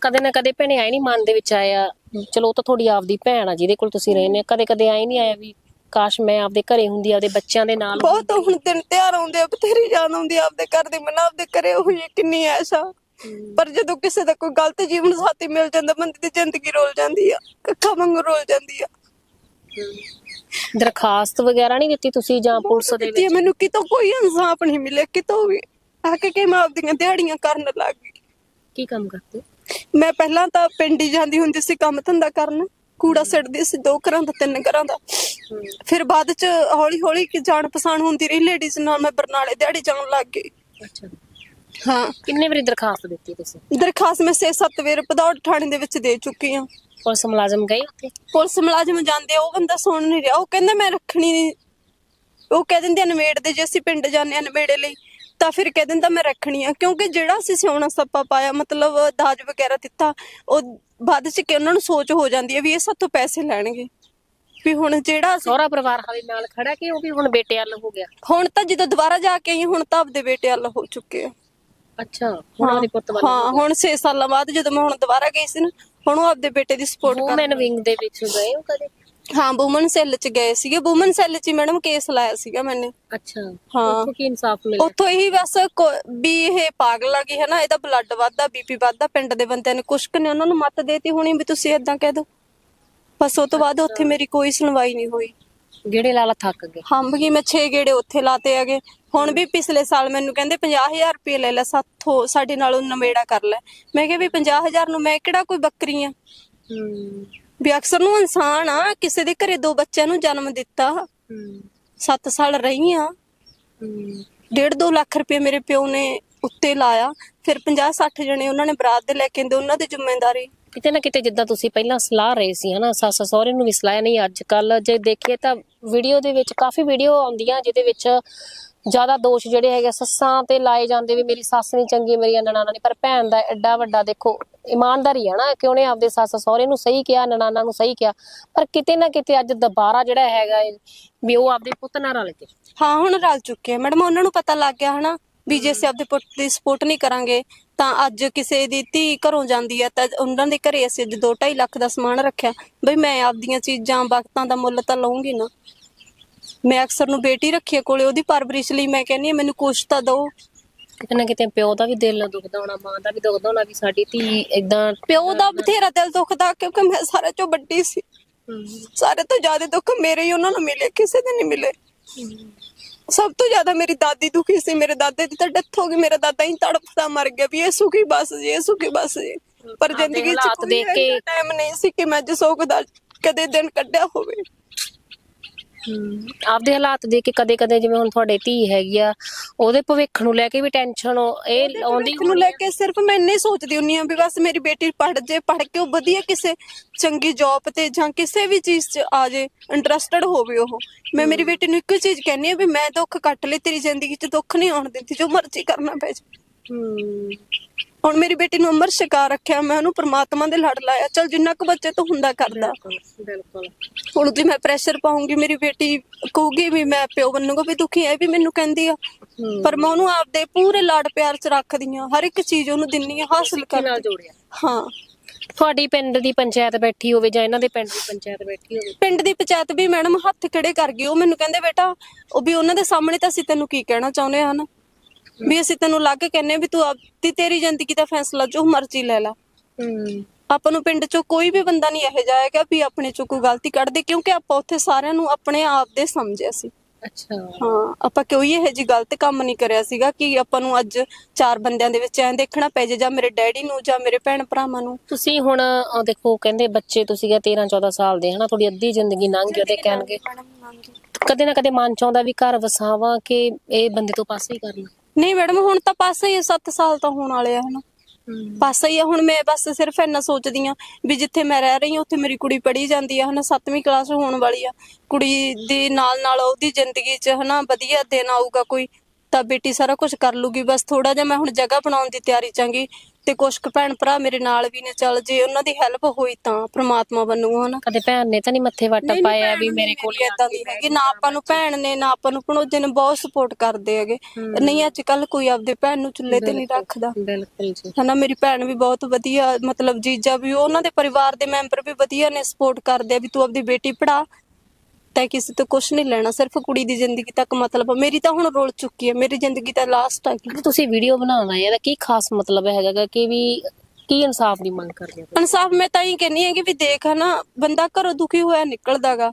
ਕਦੇ ਨਾ ਕਦੇ ਭੈਣੇ ਆਏ ਨਹੀਂ ਮਨ ਦੇ ਵਿੱਚ ਆਇਆ ਚਲੋ ਉਹ ਤਾਂ ਤੁਹਾਡੀ ਆਪਦੀ ਭੈਣ ਆ ਜਿਹਦੇ ਕੋਲ ਤੁਸੀਂ ਰਹਿੰਦੇ ਕਦੇ ਕਦੇ ਆਏ ਨਹੀਂ ਆਇਆ ਵੀ ਕਾਸ਼ ਮੈਂ ਆਪਦੇ ਘਰੇ ਹੁੰਦੀ ਆਪਦੇ ਬੱਚਿਆਂ ਦੇ ਨਾਲ ਬਹੁਤ ਹੁਣ ਦਿਨ ਤਿਉਹਾਰ ਆਉਂਦੇ ਆ ਬਥੇਰੀ ਯਾਦ ਆਉਂਦੀ ਆ ਆਪਦੇ ਘਰ ਦੇ ਮਨਾ ਆਪਦੇ ਘਰੇ ਹੋਈ ਕਿੰਨੀ ਐਸਾ ਪਰ ਜਦੋਂ ਕਿਸੇ ਦਾ ਕੋਈ ਗਲਤ ਜੀਵਨ ਸਾਥੀ ਮਿਲ ਜਾਂਦਾ ਬੰਦੇ ਦੀ ਜ਼ਿੰਦਗੀ ਰੋਲ ਜਾਂਦੀ ਆ ਕੱਖਾਂ ਵਾਂਗੂ ਰੋਲ ਜਾਂਦੀ ਆ। ਦਰਖਾਸਤ ਵਗੈਰਾ ਨਹੀਂ ਦਿੱਤੀ ਤੁਸੀਂ ਜਾਂ ਪੁਲਿਸ ਦੇ ਵਿੱਚ? ਮੈਨੂੰ ਕਿਤੋਂ ਕੋਈ ਇਨਸਾਫ ਨਹੀਂ ਮਿਲਿਆ ਕਿਤੋਂ ਵੀ। ਆ ਕੇ ਕਿ ਮੈਂ ਆਪਦੀਆਂ ਦਿਹਾੜੀਆਂ ਕਰਨ ਲੱਗ ਗਈ। ਕੀ ਕੰਮ ਕਰਦੇ? ਮੈਂ ਪਹਿਲਾਂ ਤਾਂ ਪਿੰਡ ਹੀ ਜਾਂਦੀ ਹੁੰਦੀ ਸੀ ਕੰਮ ਧੰਦਾ ਕਰਨ। ਕੂੜਾ ਸਿੱਟਦੀ ਸੀ ਦੋ ਘਰਾਂ ਦਾ ਤਿੰਨ ਘਰਾਂ ਦਾ। ਫਿਰ ਬਾਅਦ ਚ ਹੌਲੀ ਹੌਲੀ ਕਿ ਜਾਣ ਪਛਾਣ ਹੁੰਦੀ ਰਹੀ ਲੇਡੀਜ਼ ਨਾਲ ਮੈਂ ਬਰਨਾਲੇ ਦਿਹਾੜੀ ਜਾਣ ਲੱਗ ਗਈ। ਅੱਛਾ। ਹਾਂ। ਕਿੰਨੇ ਵਾਰੀ ਦਰਖਾਸਤ ਦਿੱਤੀ ਤੁਸੀਂ? ਦਰਖਾਸਤ ਮੈਂ 6-7 ਵੇਰ ਪਧੌੜ ਥਾਣੇ ਦੇ ਵਿੱਚ ਦੇ ਚੁੱਕੀ ਆ ਪੁਲਿਸ ਮੁਲਾਜ਼ਮ ਗਏ ਉੱਥੇ? ਪੁਲਿਸ ਮੁਲਾਜ਼ਮ ਜਾਂਦੇ ਉਹ ਬੰਦਾ ਸੁਣ ਨਹੀਂ ਰਿਹਾ। ਉਹ ਕਹਿੰਦਾ ਮੈਂ ਰੱਖਣੀ ਨਹੀਂ ਉਹ ਕਹਿ ਦਿੰਦੇ ਆ ਨਵੇੜ ਦੇ ਜੇ ਅਸੀਂ ਪਿੰਡ ਜਾਂਦੇ ਆ ਨਵੇੜੇ ਲਈ। ਤਾਂ ਫਿਰ ਕਹਿ ਦਿੰਦਾ ਮੈਂ ਰੱਖਣੀ ਆ। ਕਿਉਂਕਿ ਜਿਹੜਾ ਅਸੀਂ ਸਿਉਣਾ ਸੱਪਾ ਪਾਇਆ ਮਤਲਬ ਦਾਜ ਵਗੈਰਾ ਦਿੱਤਾ ਉਹ ਬਾਅਦ ਚ ਕਿ ਉਹਨਾਂ ਨੂੰ ਸੋਚ ਹੋ ਜਾਂਦੀ ਹੈ ਵੀ ਇਹ ਸਾਥੋਂ ਪੈਸੇ ਲੈਣਗੇ। ਵੀ ਹੁਣ ਜਿਹੜਾ ਅਸੀਂ ਸਹੁਰਾ ਪਰਿਵਾਰ ਹਾਲੇ ਨਾਲ ਖੜਾ ਕਿ ਉਹ ਵੀ ਹੁਣ ਬੇਟੇ ਵੱਲ ਹੋ ਗਿਆ? ਹੁਣ ਤਾਂ ਜਦੋਂ ਦੁਬਾਰਾ ਜਾ ਕੇ ਆਈ ਹੁਣ ਤਾਂ ਆਪਦੇ ਬੇਟੇ ਵੱਲ ਹੋ ਚੁੱਕੇ ਆ। ਅੱਛਾ ਹੁਣ ਉਹਦੇ ਪੁੱਤ ਵੱਲ ਹਾਂ ਹੁਣ 6 ਸਾਲਾਂ ਬਾਅਦ ਜਦੋਂ ਮੈਂ ਹੁਣ ਦੁਬਾਰਾ ਗਈ ਸੀ ਨਾ ਹੁਣ ਉਹ ਆਪਦੇ ਬੇਟੇ ਦੀ ਸਪੋਰਟ ਕਰ ਵੂਮਨ ਵਿੰਗ ਦੇ ਵਿੱਚ ਗਏ ਹੋ ਕਦੇ? ਹਾਂ ਵੂਮਨ ਸੈੱਲ ਚ ਗਏ ਸੀਗੇ। ਵੂਮਨ ਸੈੱਲ ਚ ਮੈਡਮ ਕੇਸ ਲਾਇਆ ਸੀਗਾ ਮੈਨੇ। ਅੱਛਾ ਹਾਂ। ਉੱਥੋਂ ਕੀ ਇਨਸਾਫ ਮਿਲਿਆ? ਉੱਥੋਂ ਇਹੀ ਬਸ ਕੋ- ਵੀ ਇਹ ਪਾਗਲ ਆ ਗਈ ਹੈ ਨਾ ਇਹਦਾ ਬਲੱਡ ਵੱਧਦਾ ਬੀਪੀ ਵੱਧਦਾ ਪਿੰਡ ਦੇ ਬੰਦਿਆਂ ਨੇ ਕੁਛ ਕੁ ਨੇ ਉਹਨਾਂ ਨੂੰ ਮੱਤ ਦੇਤੀ ਹੋਣੀ ਵੀ ਤੁਸੀਂ ਇਦਾਂ ਕਹਿ ਦੋ। ਬਸ ਉਹ ਤੋਂ ਬਾਅਦ ਉੱਥੇ ਮੇਰੀ ਕੋਈ ਸੁਣਵਾਈ ਨਹੀਂ ਹੋਈ। ਗੇੜੇ ਲਾਲਾ ਥੱਕ ਗਏ। ਹੰਬ ਗਈ ਮੈਂ 6 ਗੇੜੇ ਉੱਥੇ ਲਾਤੇ ਹੈਗੇ। ਹੁਣ ਵੀ ਪਿਛਲੇ ਸਾਲ ਮੈਨੂੰ ਕਹਿੰਦੇ 50000 ਰੁਪਏ ਲੈ ਲੈ ਸਾਥੋਂ ਸਾਡੇ ਨਾਲੋਂ ਨਵੇੜਾ ਕਰ ਲੈ। ਮੈਂ ਕਿਹਾ ਵੀ 50000 ਨੂੰ ਮੈਂ ਕਿਹੜਾ ਕੋਈ ਬੱਕਰੀ ਆ? ਹੂੰ। ਵੀ ਅਕਸਰ ਨੂੰ ਇਨਸਾਨ ਆ, ਕਿਸੇ ਦੇ ਘਰੇ ਦੋ ਬੱਚਿਆਂ ਨੂੰ ਜਨਮ ਦਿੱਤਾ। 7 ਸਾਲ ਰਹੀ ਆ ਹੂੰ ਡੇਢ ਦੋ ਲੱਖ ਰੁਪਏ ਮੇਰੇ ਪਿਓ ਨੇ ਉੱਤੇ ਲਾਇਆ। ਫਿਰ 50 60 ਜਣੇ ਉਹਨਾਂ ਨੇ ਬਰਾਤ ਦੇ ਲੈ ਕੇ ਆਂਦੇ ਉਹਨਾਂ ਦੀ ਜ਼ਿੰਮੇਵਾਰੀ। ਕਿਤੇ ਨਾ ਕਿਤੇ ਜਿੱਦਾਂ ਤੁਸੀਂ ਪਹਿਲਾਂ ਸਲਾਹ ਰਹੇ ਸੀ, ਹਨਾ, ਸੱਸ ਸਹੁਰੇ ਨੂੰ ਵੀ ਸਲਾਹ ਨਹੀਂ ਅੱਜ ਕੱਲ ਜੇ ਦੇਖੀਏ ਤਾਂ ਵੀਡੀਓ ਦੇ ਵਿੱਚ, ਕਾਫੀ ਵੀਡੀਓ ਆਉਂਦੀਆਂ, ਜਿਹਦੇ ਵਿੱਚ ਜ਼ਿਆਦਾ ਦੋਸ਼ ਜਿਹੜੇ ਹੈਗੇ ਸੱਸਾਂ ਤੇ ਲਾਏ ਜਾਂਦੇ ਵੀ ਮੇਰੀ ਸੱਸ ਨਹੀਂ ਚੰਗੀ, ਮੇਰੀਆਂ ਨਨਾਣਾ ਨਹੀਂ, ਪਰ ਭੈਣ ਦਾ ਐਡਾ ਵੱਡਾ ਦੇਖੋ, ਇਮਾਨਦਾਰੀ ਆ ਨਾ ਕਿ ਉਹਨੇ ਆਪਦੇ ਸੱਸ ਸਹੁਰੇ ਨੂੰ ਸਹੀ ਕਿਹਾ ਨਨਾਣਾ ਨੂੰ ਸਹੀ ਕਿਹਾ, ਪਰ ਕਿਤੇ ਨਾ ਕਿਤੇ ਅੱਜ ਦੁਬਾਰਾ ਜਿਹੜਾ ਹੈਗਾ ਵੀ ਉਹ ਆਪਦੇ ਪੁੱਤ ਨਾਲ ਰਲ ਕੇ। ਹਾਂ, ਹੁਣ ਰਲ ਚੁੱਕੇ ਆ। ਮੈਡਮ, ਉਹਨਾਂ ਨੂੰ ਪਤਾ ਲੱਗ ਗਿਆ ਹਨਾ, ਵੀ ਜੇ ਅਸੀਂ ਆਪਦੇ ਪੁੱਤ ਦੀ ਸਪੋਰਟ ਨਹੀਂ ਕਰਾਂਗੇ, ਤਾਂ ਅੱਜ ਕਿਸੇ ਦੀ ਧੀ ਘਰੋਂ ਜਾਂਦੀ ਹੈ ਤਾਂ ਉਹਨਾਂ ਦੇ ਘਰੇ ਅਸੀਂ ਅੱਜ 2.5 ਲੱਖ ਦਾ ਸਮਾਨ ਰੱਖਿਆ। ਬਈ ਮੈਂ ਆਪਦੀਆਂ ਚੀਜ਼ਾਂ, ਵਕਤਾਂ ਦਾ ਮੁੱਲ ਤਾਂ ਲਵਾਂਗੀ ਨਾ। ਮੈਂ ਅਕਸਰ ਨੂੰ ਬੇਟੀ ਰੱਖੀ ਕੋਲੇ ਉਹਦੀ ਪਰਵਰਿਸ਼ ਲਈ ਮੈਂ ਕਹਿੰਨੀ ਮੈਨੂੰ ਕੁਛ ਤਾਂ ਦਿਓ। ਕਿਤੇ ਨਾ ਕਿਤੇ ਪਿਓ ਦਾ ਵੀ ਦਿਲ ਦੁਖਦਾ ਹੋਣਾ ਮਾਂ ਦਾ ਵੀ ਦੁਖਦਾ ਹੋਣਾ ਵੀ ਸਾਡੀ ਧੀ ਇਦਾਂ ਪਿਓ ਦਾ ਬਥੇਰਾ ਦਿਲ ਦੁਖਦਾ ਕਿਉਂਕਿ ਮੈਂ ਸਾਰੇ ਚੋਂ ਵੱਡੀ ਸੀ। ਸਾਰੇ ਤੋਂ ਜ਼ਿਆਦਾ ਦੁੱਖ ਮੇਰੇ ਹੀ ਉਹਨਾਂ ਨੂੰ ਮਿਲੇ ਕਿਸੇ ਦੇ ਨਹੀਂ ਮਿਲੇ। ਸਭ ਤੋਂ ਜ਼ਿਆਦਾ ਮੇਰੀ ਦਾਦੀ ਦੁਖੀ ਸੀ ਮੇਰੇ ਦਾਦੇ ਦੀ ਤਾਂ ਡੈਥ ਹੋ ਗਈ ਮੇਰਾ ਦਾਦਾ ਹੀ ਤੜਫਦਾ ਮਰ ਗਿਆ ਵੀ ਇਹ ਸੁਖੀ ਬਸ ਜੀ ਇਹ ਸੁਖੀ ਬਸ ਜੀ। ਪਰ ਜ਼ਿੰਦਗੀ ਚ ਕੋਈ ਟਾਈਮ ਨਹੀਂ ਸੀ ਕਿ ਮੈਂ ਅੱਜ ਸੁੱਖ ਦਾ ਕਦੇ ਦਿਨ ਕੱਢਿਆ ਹੋਵੇ। ਆਪਦੇ ਹਾਲਾਤ ਦੇਖ ਕੇ ਕਦੇ ਕਦੇ ਜਿਵੇਂ ਹੁਣ ਤੁਹਾਡੇ ਧੀ ਹੈਗੀ ਆ ਉਹਦੇ ਭਵਿੱਖ ਨੂੰ ਲੈ ਕੇ ਵੀ ਟੈਨਸ਼ਨ ਇਹ ਆਉਂਦੀ ਨੂੰ ਲੈ ਕੇ ਸਿਰਫ ਮੈਂ ਇੰਨੇ ਸੋਚਦੀ ਹੁੰਨੀ ਆ ਵੀ ਬਸ ਮੇਰੀ ਬੇਟੀ ਪੜ੍ਹ ਜੇ ਪੜ੍ਹ ਕੇ ਉਹ ਵਧੀਆ ਕਿਸੇ ਚੰਗੀ ਜੌਬ ਤੇ ਜਾਂ ਕਿਸੇ ਵੀ ਚੀਜ਼ 'ਚ ਆ ਜੇ ਇੰਟਰਸਟਿਡ ਹੋਵੇ ਉਹ। ਮੈਂ ਮੇਰੀ ਬੇਟੀ ਨੂੰ ਇੱਕੋ ਚੀਜ਼ ਕਹਿੰਨੀ ਆ ਵੀ ਮੈਂ ਦੁੱਖ ਕੱਟ ਲਈ ਤੇਰੀ ਜ਼ਿੰਦਗੀ 'ਚ ਦੁੱਖ ਨਹੀਂ ਆਉਣ ਦਿੰਦੀ ਜੋ ਮਰਜ਼ੀ ਕਰਨਾ ਪੈ ਜੇ ਹੂੰ। ਹੁਣ ਮੇਰੀ ਬੇਟੀ ਨੂੰ ਅਮਰ ਛਕਾ ਰੱਖਿਆ ਮੈਂ ਉਹਨੂੰ ਪ੍ਰਮਾਤਮਾ ਦੇ ਲੜ ਲਾਇਆ। ਚਲ ਜਿੰਨਾ ਕੁ ਬੱਚੇ ਤੋਂ ਹੁੰਦਾ ਕਰਦਾ। ਬਿਲਕੁਲ ਹੁਣ ਜੇ ਮੈਂ ਪ੍ਰੈਸ਼ਰ ਪਾਉਂਗੀ ਮੇਰੀ ਬੇਟੀ ਕਹੂਗੀ ਵੀ ਮੈਂ ਪਿਓ ਬਣੂਗਾ ਵੀ ਦੁਖੀ ਹੈ ਵੀ ਮੈਨੂੰ ਕਹਿੰਦੀ ਆ। ਪਰ ਮੈਂ ਉਹਨੂੰ ਆਪਦੇ ਪੂਰੇ ਲਾਡ ਪਿਆਰ 'ਚ ਰੱਖਦੀ ਆ ਹਰ ਇੱਕ ਚੀਜ਼ ਉਹਨੂੰ ਦਿੰਨੀ ਆ ਹਾਸਲ ਨਾਲ ਕਰਦੀ। ਜੋੜਿਆ? ਹਾਂ। ਤੁਹਾਡੀ ਪਿੰਡ ਦੀ ਪੰਚਾਇਤ ਬੈਠੀ ਹੋਵੇ ਜਾਂ ਇਹਨਾਂ ਦੇ ਪਿੰਡ ਦੀ ਪੰਚਾਇਤ ਬੈਠੀ ਹੋਵੇ? ਪਿੰਡ ਦੀ ਪੰਚਾਇਤ ਵੀ ਮੈਡਮ ਹੱਥ ਖੜੇ ਕਰ ਗਈ ਉਹ ਮੈਨੂੰ ਕਹਿੰਦੇ ਬੇਟਾ ਉਹ ਵੀ ਉਹਨਾਂ ਦੇ ਸਾਹਮਣੇ ਤਾਂ ਅਸੀਂ ਤੈਨੂੰ ਕੀ ਕਹਿਣਾ ਚਾਹੁੰਦੇ ਹਾਂ ਨਾ ਵੀ ਅਸੀਂ ਤੈਨੂੰ ਲੱਗ ਕਹਿੰਨੇ ਵੀ ਤੂੰ ਆਪਦੀ ਤੇਰੀ ਜ਼ਿੰਦਗੀ ਦਾ ਫੈਸਲਾ ਜੋ ਮਰਜ਼ੀ ਲੈ ਲੈ। ਹੂੰ। ਆਪਾਂ ਨੂੰ ਪਿੰਡ ਚੋਂ ਕੋਈ ਵੀ ਬੰਦਾ ਨਹੀਂ ਇਹੋ ਜਿਹਾ ਹੈਗਾ ਵੀ ਆਪਣੇ ਚੋਂ ਕੋਈ ਗਲਤੀ ਕੱਢ ਦੇ ਕਿਉਂਕਿ ਆਪਾਂ ਉੱਥੇ ਸਾਰਿਆਂ ਨੂੰ ਆਪਣੇ ਆਪ ਦੇ ਸਮਝਿਆ ਸੀ। ਅੱਛਾ। ਹਾਂ ਆਪਾਂ ਕੋਈ ਇਹੋ ਜਿਹੀ ਗਲਤ ਕੰਮ ਨਹੀਂ ਕਰਿਆ ਸੀਗਾ ਕਿ ਆਪਾਂ ਨੂੰ ਅੱਜ ਚਾਰ ਬੰਦਿਆਂ ਦੇ ਵਿੱਚ ਐਂ ਦੇਖਣਾ ਪੈ ਜੇ ਜਾਂ ਮੇਰੇ ਡੈਡੀ ਨੂੰ ਜਾਂ ਮੇਰੇ ਭੈਣ ਭਰਾਵਾਂ ਨੂੰ। ਤੁਸੀਂ ਹੁਣ ਅਹ, ਦੇਖੋ ਕਹਿੰਦੇ ਬੱਚੇ ਤੁਸੀਂ ਕਿਹਾ 13 14 ਸਾਲ ਦੇ ਹਨਾ ਤੁਹਾਡੀ ਅੱਧੀ ਜ਼ਿੰਦਗੀ ਲੰਘ ਗਈ ਉਹਦੇ ਕਹਿਣਗੇ। ਕਦੇ ਨਾ ਕਦੇ ਮਨ ਚ ਆਉਂਦਾ ਵੀ ਘਰ ਵਸਾਵਾਂ ਕਿ ਇਹ ਬੰਦੇ ਤੋਂ ਪਾਸੇ ਹੀ ਕਰਨਾ। ਨਹੀਂ ਮੈਡਮ ਹੁਣ ਤਾਂ ਪਾਸਾ ਹੀ 7 ਸਾਲ ਤਾਂ ਹੋਣ ਵਾਲੇ ਆ ਹਨਾ ਪਾਸਾ ਹੀ ਆ ਹੁਣ ਮੈਂ ਬਸ ਸਿਰਫ ਇੰਨਾ ਸੋਚਦੀ ਆ ਵੀ ਜਿੱਥੇ ਮੈਂ ਰਹਿ ਰਹੀ ਹਾਂ ਉੱਥੇ ਮੇਰੀ ਕੁੜੀ ਪੜ੍ਹੀ ਜਾਂਦੀ ਆ ਹਨਾ 7ਵੀਂ ਕਲਾਸ ਹੋਣ ਵਾਲੀ ਆ। ਕੁੜੀ ਦੇ ਨਾਲ ਨਾਲ ਉਹਦੀ ਜ਼ਿੰਦਗੀ 'ਚ ਹਨਾ ਵਧੀਆ ਦਿਨ ਆਊਗਾ ਕੋਈ। ਤਾਂ ਬੇਟੀ ਸਾਰਾ ਕੁਝ ਕਰ ਲੂਗੀ ਬਸ ਥੋੜਾ ਜਿਹਾ ਮੈਂ ਹੁਣ ਜਗ੍ਹਾ ਬਣਾਉਣ ਦੀ ਤਿਆਰੀ ਚਾਂਗੀ ਤੇ ਕੁਛ ਕੁ ਭੈਣ ਭਰਾ ਮੇਰੇ ਨਾਲ ਵੀ ਨੇ ਚੱਲ ਜੇ ਉਹਨਾਂ ਦੀ ਹੈਲਪ ਹੋਈ ਤਾਂ ਪ੍ਰਮਾਤਮਾ ਵੱਲੋਂ ਹਨਾ? ਕਦੇ ਭੈਣ ਨੇ ਤਾਂ ਨਹੀਂ ਮੱਥੇ ਵੱਟ ਪਾਇਆ ਵੀ ਮੇਰੀ ਕੋਲ ਏਦਾਂ ਦੀ ਹੈਗੀ ਨਾ ਆਪਾਂ ਨੂੰ ਭੈਣ ਨੇ ਨਾ ਆਪਾਂ ਨੂੰ ਭਣੋਜੇ ਨੇ ਬਹੁਤ ਸਪੋਰਟ ਕਰਦੇ ਹੈਗੇ। ਨਹੀਂ ਅੱਜ ਕੱਲ ਕੋਈ ਆਪਦੇ ਭੈਣ ਨੂੰ ਚੁੱਲ੍ਹੇ ਤੇ ਨਹੀਂ ਰੱਖਦਾ। ਬਿਲਕੁਲ ਜੀ। ਹਨਾ ਮੇਰੀ ਭੈਣ ਵੀ ਬਹੁਤ ਵਧੀਆ ਮਤਲਬ ਜੀਜਾ ਵੀ ਉਹਨਾਂ ਦੇ ਪਰਿਵਾਰ ਦੇ ਮੈਂਬਰ ਵੀ ਵਧੀਆ ਨੇ ਸਪੋਰਟ ਕਰਦੇ ਆ ਵੀ ਤੂੰ ਆਪਦੀ ਬੇਟੀ ਪੜਾ ਤੈ ਕਿਸੇ ਤੋਂ ਕੁਝ ਨਹੀਂ ਲੈਣਾ ਸਿਰਫ ਕੁੜੀ ਦੀ ਜ਼ਿੰਦਗੀ ਤੱਕ ਮਤਲਬ ਆ। ਮੇਰੀ ਤਾਂ ਹੁਣ ਰੋਲ ਚੁੱਕੀ ਹੈ ਮੇਰੀ ਜ਼ਿੰਦਗੀ ਤਾਂ ਲਾਸਟ ਆ। ਗਈ ਕਿ ਤੁਸੀਂ ਵੀਡੀਓ ਬਣਾਉਣਾ ਹੈ ਇਹਦਾ ਕੀ ਖਾਸ ਮਤਲਬ ਹੈਗਾ ਗਾ ਕਿ ਵੀ ਕੀ ਇਨਸਾਫ ਦੀ ਮੰਗ ਕਰਦੇ ਹੋ? ਇਨਸਾਫ ਮੈਂ ਤਾਂ ਹੀ ਕਹਿੰਨੀ ਹੈ ਕਿ ਵੀ ਦੇਖ ਹਨਾ ਬੰਦਾ ਘਰੋਂ ਦੁਖੀ ਹੋਇਆ ਨਿਕਲਦਾਗਾ।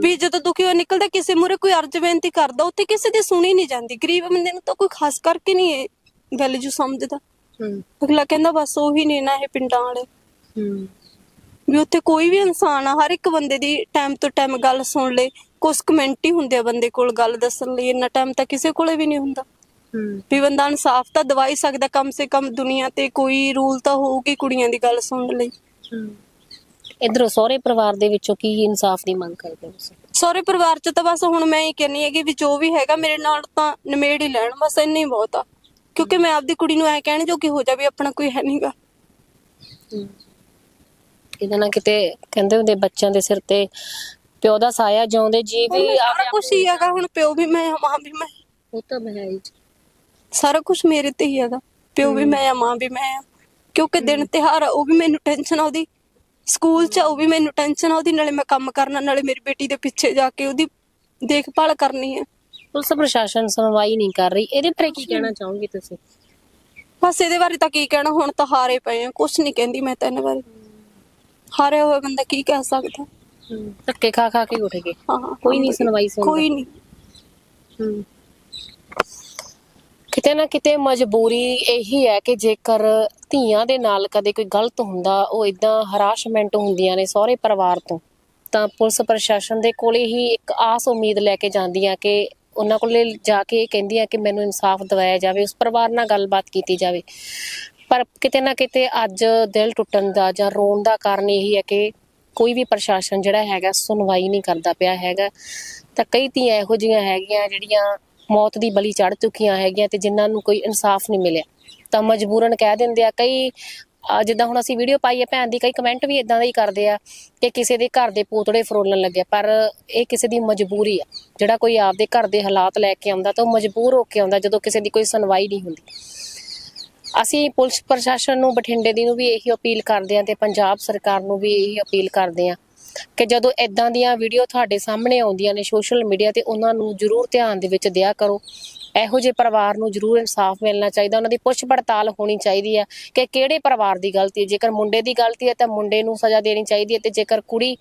ਵੀ ਜਦੋਂ ਦੁਖੀ ਹੋਇਆ ਨਿਕਲਦਾ ਕਿਸੇ ਮੂਰੇ ਕੋਈ ਅਰਜ਼ ਬੇਨਤੀ ਕਰਦਾ ਉੱਥੇ ਕਿਸੇ ਦੀ ਸੁਣੀ ਨਹੀਂ ਜਾਂਦੀ। ਗਰੀਬ ਬੰਦੇ ਨੂੰ ਤਾਂ ਕੋਈ ਖਾਸ ਕਰਕੇ ਨਹੀਂ ਇਹ ਵੈਲਿਊ ਸਮਝਦਾ। ਹੂੰ। ਅਗਲਾ ਕਹਿੰਦਾ ਬਸ ਉਹੀ ਨੇ ਨਾ ਇਹ ਪਿੰਡਾਂ ਵਾਲੇ। ਹੂੰ। ਵੀ ਉੱਥੇ ਕੋਈ ਵੀ ਇਨਸਾਨ ਆ ਹਰ ਇੱਕ ਬੰਦੇ ਦੀ ਟਾਈਮ ਤੋਂ ਟਾਈਮ ਗੱਲ ਸੁਣ ਲੇ ਕੁਝ ਕਮੈਂਟ ਹੀ ਹੁੰਦੇ ਆ ਬੰਦੇ ਕੋਲ ਗੱਲ ਦੱਸਣ ਲਈ ਇੰਨਾ ਟਾਈਮ ਤਾਂ ਕਿਸੇ ਕੋਲੇ ਵੀ ਨਹੀਂ ਹੁੰਦਾ। ਵੀ ਬੰਦਾ ਇਨਸਾਫ ਤਾਂ ਦਵਾ ਹੀ ਸਕਦਾ ਕਮ ਸੇ ਕਮ ਦੁਨੀਆ ਤੇ ਕੋਈ ਰੂਲ ਤਾਂ ਹੋਊਗੀ ਕੁੜੀਆਂ ਦੀ ਗੱਲ ਸੁਣਨ ਲਈ। ਇਧਰੋਂ ਸਹੁਰੇ ਪਰਿਵਾਰ ਦੇ ਵਿੱਚੋਂ ਕੀ ਇਨਸਾਫ ਦੀ ਮੰਗ ਕਰਦੇ ਹੋ ਤੁਸੀਂ? ਸਹੁਰੇ ਪਰਿਵਾਰ ਚ ਤਾਂ ਬਸ ਹੁਣ ਮੈਂ ਹੀ ਕਹਿੰਨੀ ਹੈਗੀ ਵੀ ਜੋ ਵੀ ਹੈਗਾ ਮੇਰੇ ਨਾਲ ਤਾਂ ਨਿਮੇੜ ਹੀ ਲੈਣ ਬਸ ਇੰਨਾ ਹੀ ਬਹੁਤ ਆ। ਕਿਉਂਕਿ ਮੈਂ ਆਪਦੀ ਕੁੜੀ ਨੂੰ ਐ ਕਹਿਣ ਜੋਗੀ ਹੋ ਜਾ ਵੀ ਆਪਣਾ ਕੋਈ ਹੈ ਨਹੀਂਗਾ ਕਿਤੇ ਨਾ ਕਿਤੇ ਕਹਿੰਦੇ ਹੁੰਦੇ ਬੱਚਿਆਂ ਦੇ ਸਿਰ ਤੇ ਪਿਓ ਦਾ ਸਾਇਆ ਜਿਉਂਦੇ ਜੀ ਵੀ ਸਾਰਾ ਕੁਝ ਹੀ ਹੈਗਾ ਹੁਣ ਪਿਓ ਵੀ ਮੈਂ ਆ ਮਾਂ ਵੀ ਮੈਂ। ਉਹ ਤਾਂ ਹੈ ਹੀ ਜੀ। ਸਾਰਾ ਕੁਝ ਮੇਰੇ ਤੇ ਹੀ ਹੈਗਾ। ਪਿਓ ਵੀ ਮੈਂ ਆ ਮਾਂ ਵੀ ਮੈਂ ਆ। ਕਿਉਂਕਿ ਦਿਨ ਤਿਹਾਰ ਆ ਉਹ ਵੀ ਮੈਨੂੰ ਟੈਨਸ਼ਨ ਆ ਉਹਦੀ। ਸਕੂਲ 'ਚ ਆ, ਉਹ ਵੀ ਮੈਨੂੰ ਟੈਨਸ਼ਨ ਆ ਉਹਦੀ ਨਾਲੇ ਮੈਂ ਕੰਮ ਕਰਨਾ ਨਾਲੇ ਮੇਰੀ ਬੇਟੀ ਦੇ ਪਿੱਛੇ ਜਾ ਕੇ ਉਹਦੀ ਦੇਖਭਾਲ ਕਰਨੀ ਹੈ ਪੁਲਿਸ ਪ੍ਰਸ਼ਾਸਨ ਸੁਣਵਾਈ ਨਹੀਂ ਕਰ ਰਹੀ। ਇਹਦੇ ਬਾਰੇ ਕੀ ਕਹਿਣਾ ਚਾਹੋਗੇ ਤੁਸੀਂ? ਬਸ ਇਹਦੇ ਬਾਰੇ ਤਾਂ ਕੀ ਕਹਿਣਾ ਹੁਣ ਤਾਂ ਹਾਰੇ ਪਏ ਆ। ਕੁਝ ਨਹੀਂ ਕਹਿੰਦੀ ਮੈਂ ਤਾਂ ਇਹਨਾਂ ਬਾਰੇ। ਹਾਰਿਆ ਹੋਇਆ ਬੰਦਾ ਕੀ ਕਹਿ ਸਕਦਾ? ਧੱਕੇ ਖਾ ਖਾ ਕੇ ਉੱਠ ਗਏ। ਹਾਂ, ਕੋਈ ਨਹੀਂ ਸੁਣਵਾਈ ਸੁਣਦਾ। ਕੋਈ ਨਹੀਂ ਹਮ। ਕਿਤੇ ਨਾ ਕਿਤੇ ਮਜਬੂਰੀ ਇਹੀ ਹੈ ਕਿ ਜੇਕਰ ਧੀਆਂ ਦੇ ਨਾਲ ਕਦੇ ਕੋਈ ਗਲਤ ਹੁੰਦਾ ਉਹ ਇਦਾਂ ਹਰਾਸ਼ਮੈਂਟ ਹੁੰਦੀਆਂ ਨੇ ਸਹੁਰੇ ਪਰਿਵਾਰ ਤੋਂ ਤਾਂ ਪੁਲਿਸ ਪ੍ਰਸ਼ਾਸਨ ਦੇ ਕੋਲੇ ਹੀ ਇੱਕ ਆਸ ਉਮੀਦ ਲੈ ਕੇ ਜਾਂਦੀਆਂ ਕਿ ਉਹਨਾਂ ਕੋਲੇ ਜਾ ਕੇ ਇਹ ਕਹਿੰਦੀਆਂ ਕਿ ਮੈਨੂੰ ਇਨਸਾਫ ਦਿਵਾਇਆ ਜਾਵੇ ਉਸ ਪਰਿਵਾਰ ਨਾਲ ਗੱਲਬਾਤ ਕੀਤੀ ਜਾਵੇ। ਪਰ ਕਿਤੇ ਨਾ ਕਿਤੇ ਅੱਜ ਦਿਲ ਟੁੱਟਣ ਦਾ ਜਾਂ ਰੋਣ ਦਾ ਕਾਰਨ ਇਹੀ ਹੈ ਕਿ ਕੋਈ ਵੀ ਪ੍ਰਸ਼ਾਸਨ ਜਿਹੜਾ ਹੈਗਾ ਸੁਣਵਾਈ ਨਹੀਂ ਕਰਦਾ ਪਿਆ ਹੈਗਾ। ਤਾਂ ਕਈ ਧੀਆਂ ਇਹੋ ਜਿਹੀਆਂ ਹੈਗੀਆਂ ਜਿਹੜੀਆਂ ਮੌਤ ਦੀ ਬਲੀ ਚੜ ਚੁੱਕੀਆਂ ਹੈਗੀਆਂ ਤੇ ਜਿਨ੍ਹਾਂ ਨੂੰ ਕੋਈ ਇਨਸਾਫ ਨਹੀਂ ਮਿਲਿਆ। ਤਾਂ ਮਜਬੂਰਨ ਕਹਿ ਦਿੰਦੇ ਆ ਕਈ ਜਿੱਦਾਂ ਹੁਣ ਅਸੀਂ ਵੀਡੀਓ ਪਾਈ ਹੈ ਭੈਣ ਦੀ, ਕਈ ਕਮੈਂਟ ਵੀ ਇਦਾਂ ਦਾ ਹੀ ਕਰਦੇ ਆ ਕਿ ਕਿਸੇ ਦੇ ਘਰ ਦੇ ਪੋਤੜੇ ਫਰੋਲਣ ਲੱਗਿਆ ਪਰ ਇਹ ਕਿਸੇ ਦੀ ਮਜਬੂਰੀ ਆ। ਜਿਹੜਾ ਕੋਈ ਆਪਦੇ ਘਰ ਦੇ ਹਾਲਾਤ ਲੈ ਕੇ ਆਉਂਦਾ ਤਾਂ ਉਹ ਮਜਬੂਰ ਹੋ ਕੇ ਆਉਂਦਾ ਜਦੋਂ ਕਿਸੇ ਦੀ ਕੋਈ ਸੁਣਵਾਈ ਨਹੀਂ ਹੁੰਦੀ। ਅਸੀਂ ਪੁਲਿਸ ਪ੍ਰਸ਼ਾਸਨ ਨੂੰ ਬਠਿੰਡੇ ਦੀ ਨੂੰ ਵੀ ਇਹੀ ਅਪੀਲ ਕਰਦੇ ਹਾਂ ਤੇ ਪੰਜਾਬ ਸਰਕਾਰ ਨੂੰ ਵੀ ਇਹੀ ਅਪੀਲ ਕਰਦੇ ਹਾਂ ਕਿ ਜਦੋਂ ਇਦਾਂ ਦੀਆਂ ਵੀਡੀਓ ਤੁਹਾਡੇ ਸਾਹਮਣੇ ਆਉਂਦੀਆਂ ਨੇ ਸੋਸ਼ਲ ਮੀਡੀਆ ਤੇ ਉਹਨਾਂ ਨੂੰ ਜ਼ਰੂਰ ਧਿਆਨ ਦੇ ਵਿੱਚ ਦਿਆ ਕਰੋ। ਇਹੋ ਜਿਹੇ ਪਰਿਵਾਰ ਨੂੰ ਜ਼ਰੂਰ ਇਨਸਾਫ ਮਿਲਣਾ ਚਾਹੀਦਾ, ਉਹਨਾਂ ਦੀ ਪੁੱਛ ਪੜਤਾਲ ਹੋਣੀ ਚਾਹੀਦੀ ਹੈ ਕਿ ਕਿਹੜੇ ਪਰਿਵਾਰ ਦੀ ਗਲਤੀ ਹੈ? ਜੇਕਰ ਮੁੰਡੇ ਦੀ ਗਲਤੀ ਹੈ ਤਾਂ ਮੁੰਡੇ ਨੂੰ ਸਜ਼ਾ ਦੇਣੀ ਚਾਹੀਦੀ ਹੈ ਤੇ ਜੇਕਰ ਕੁੜੀ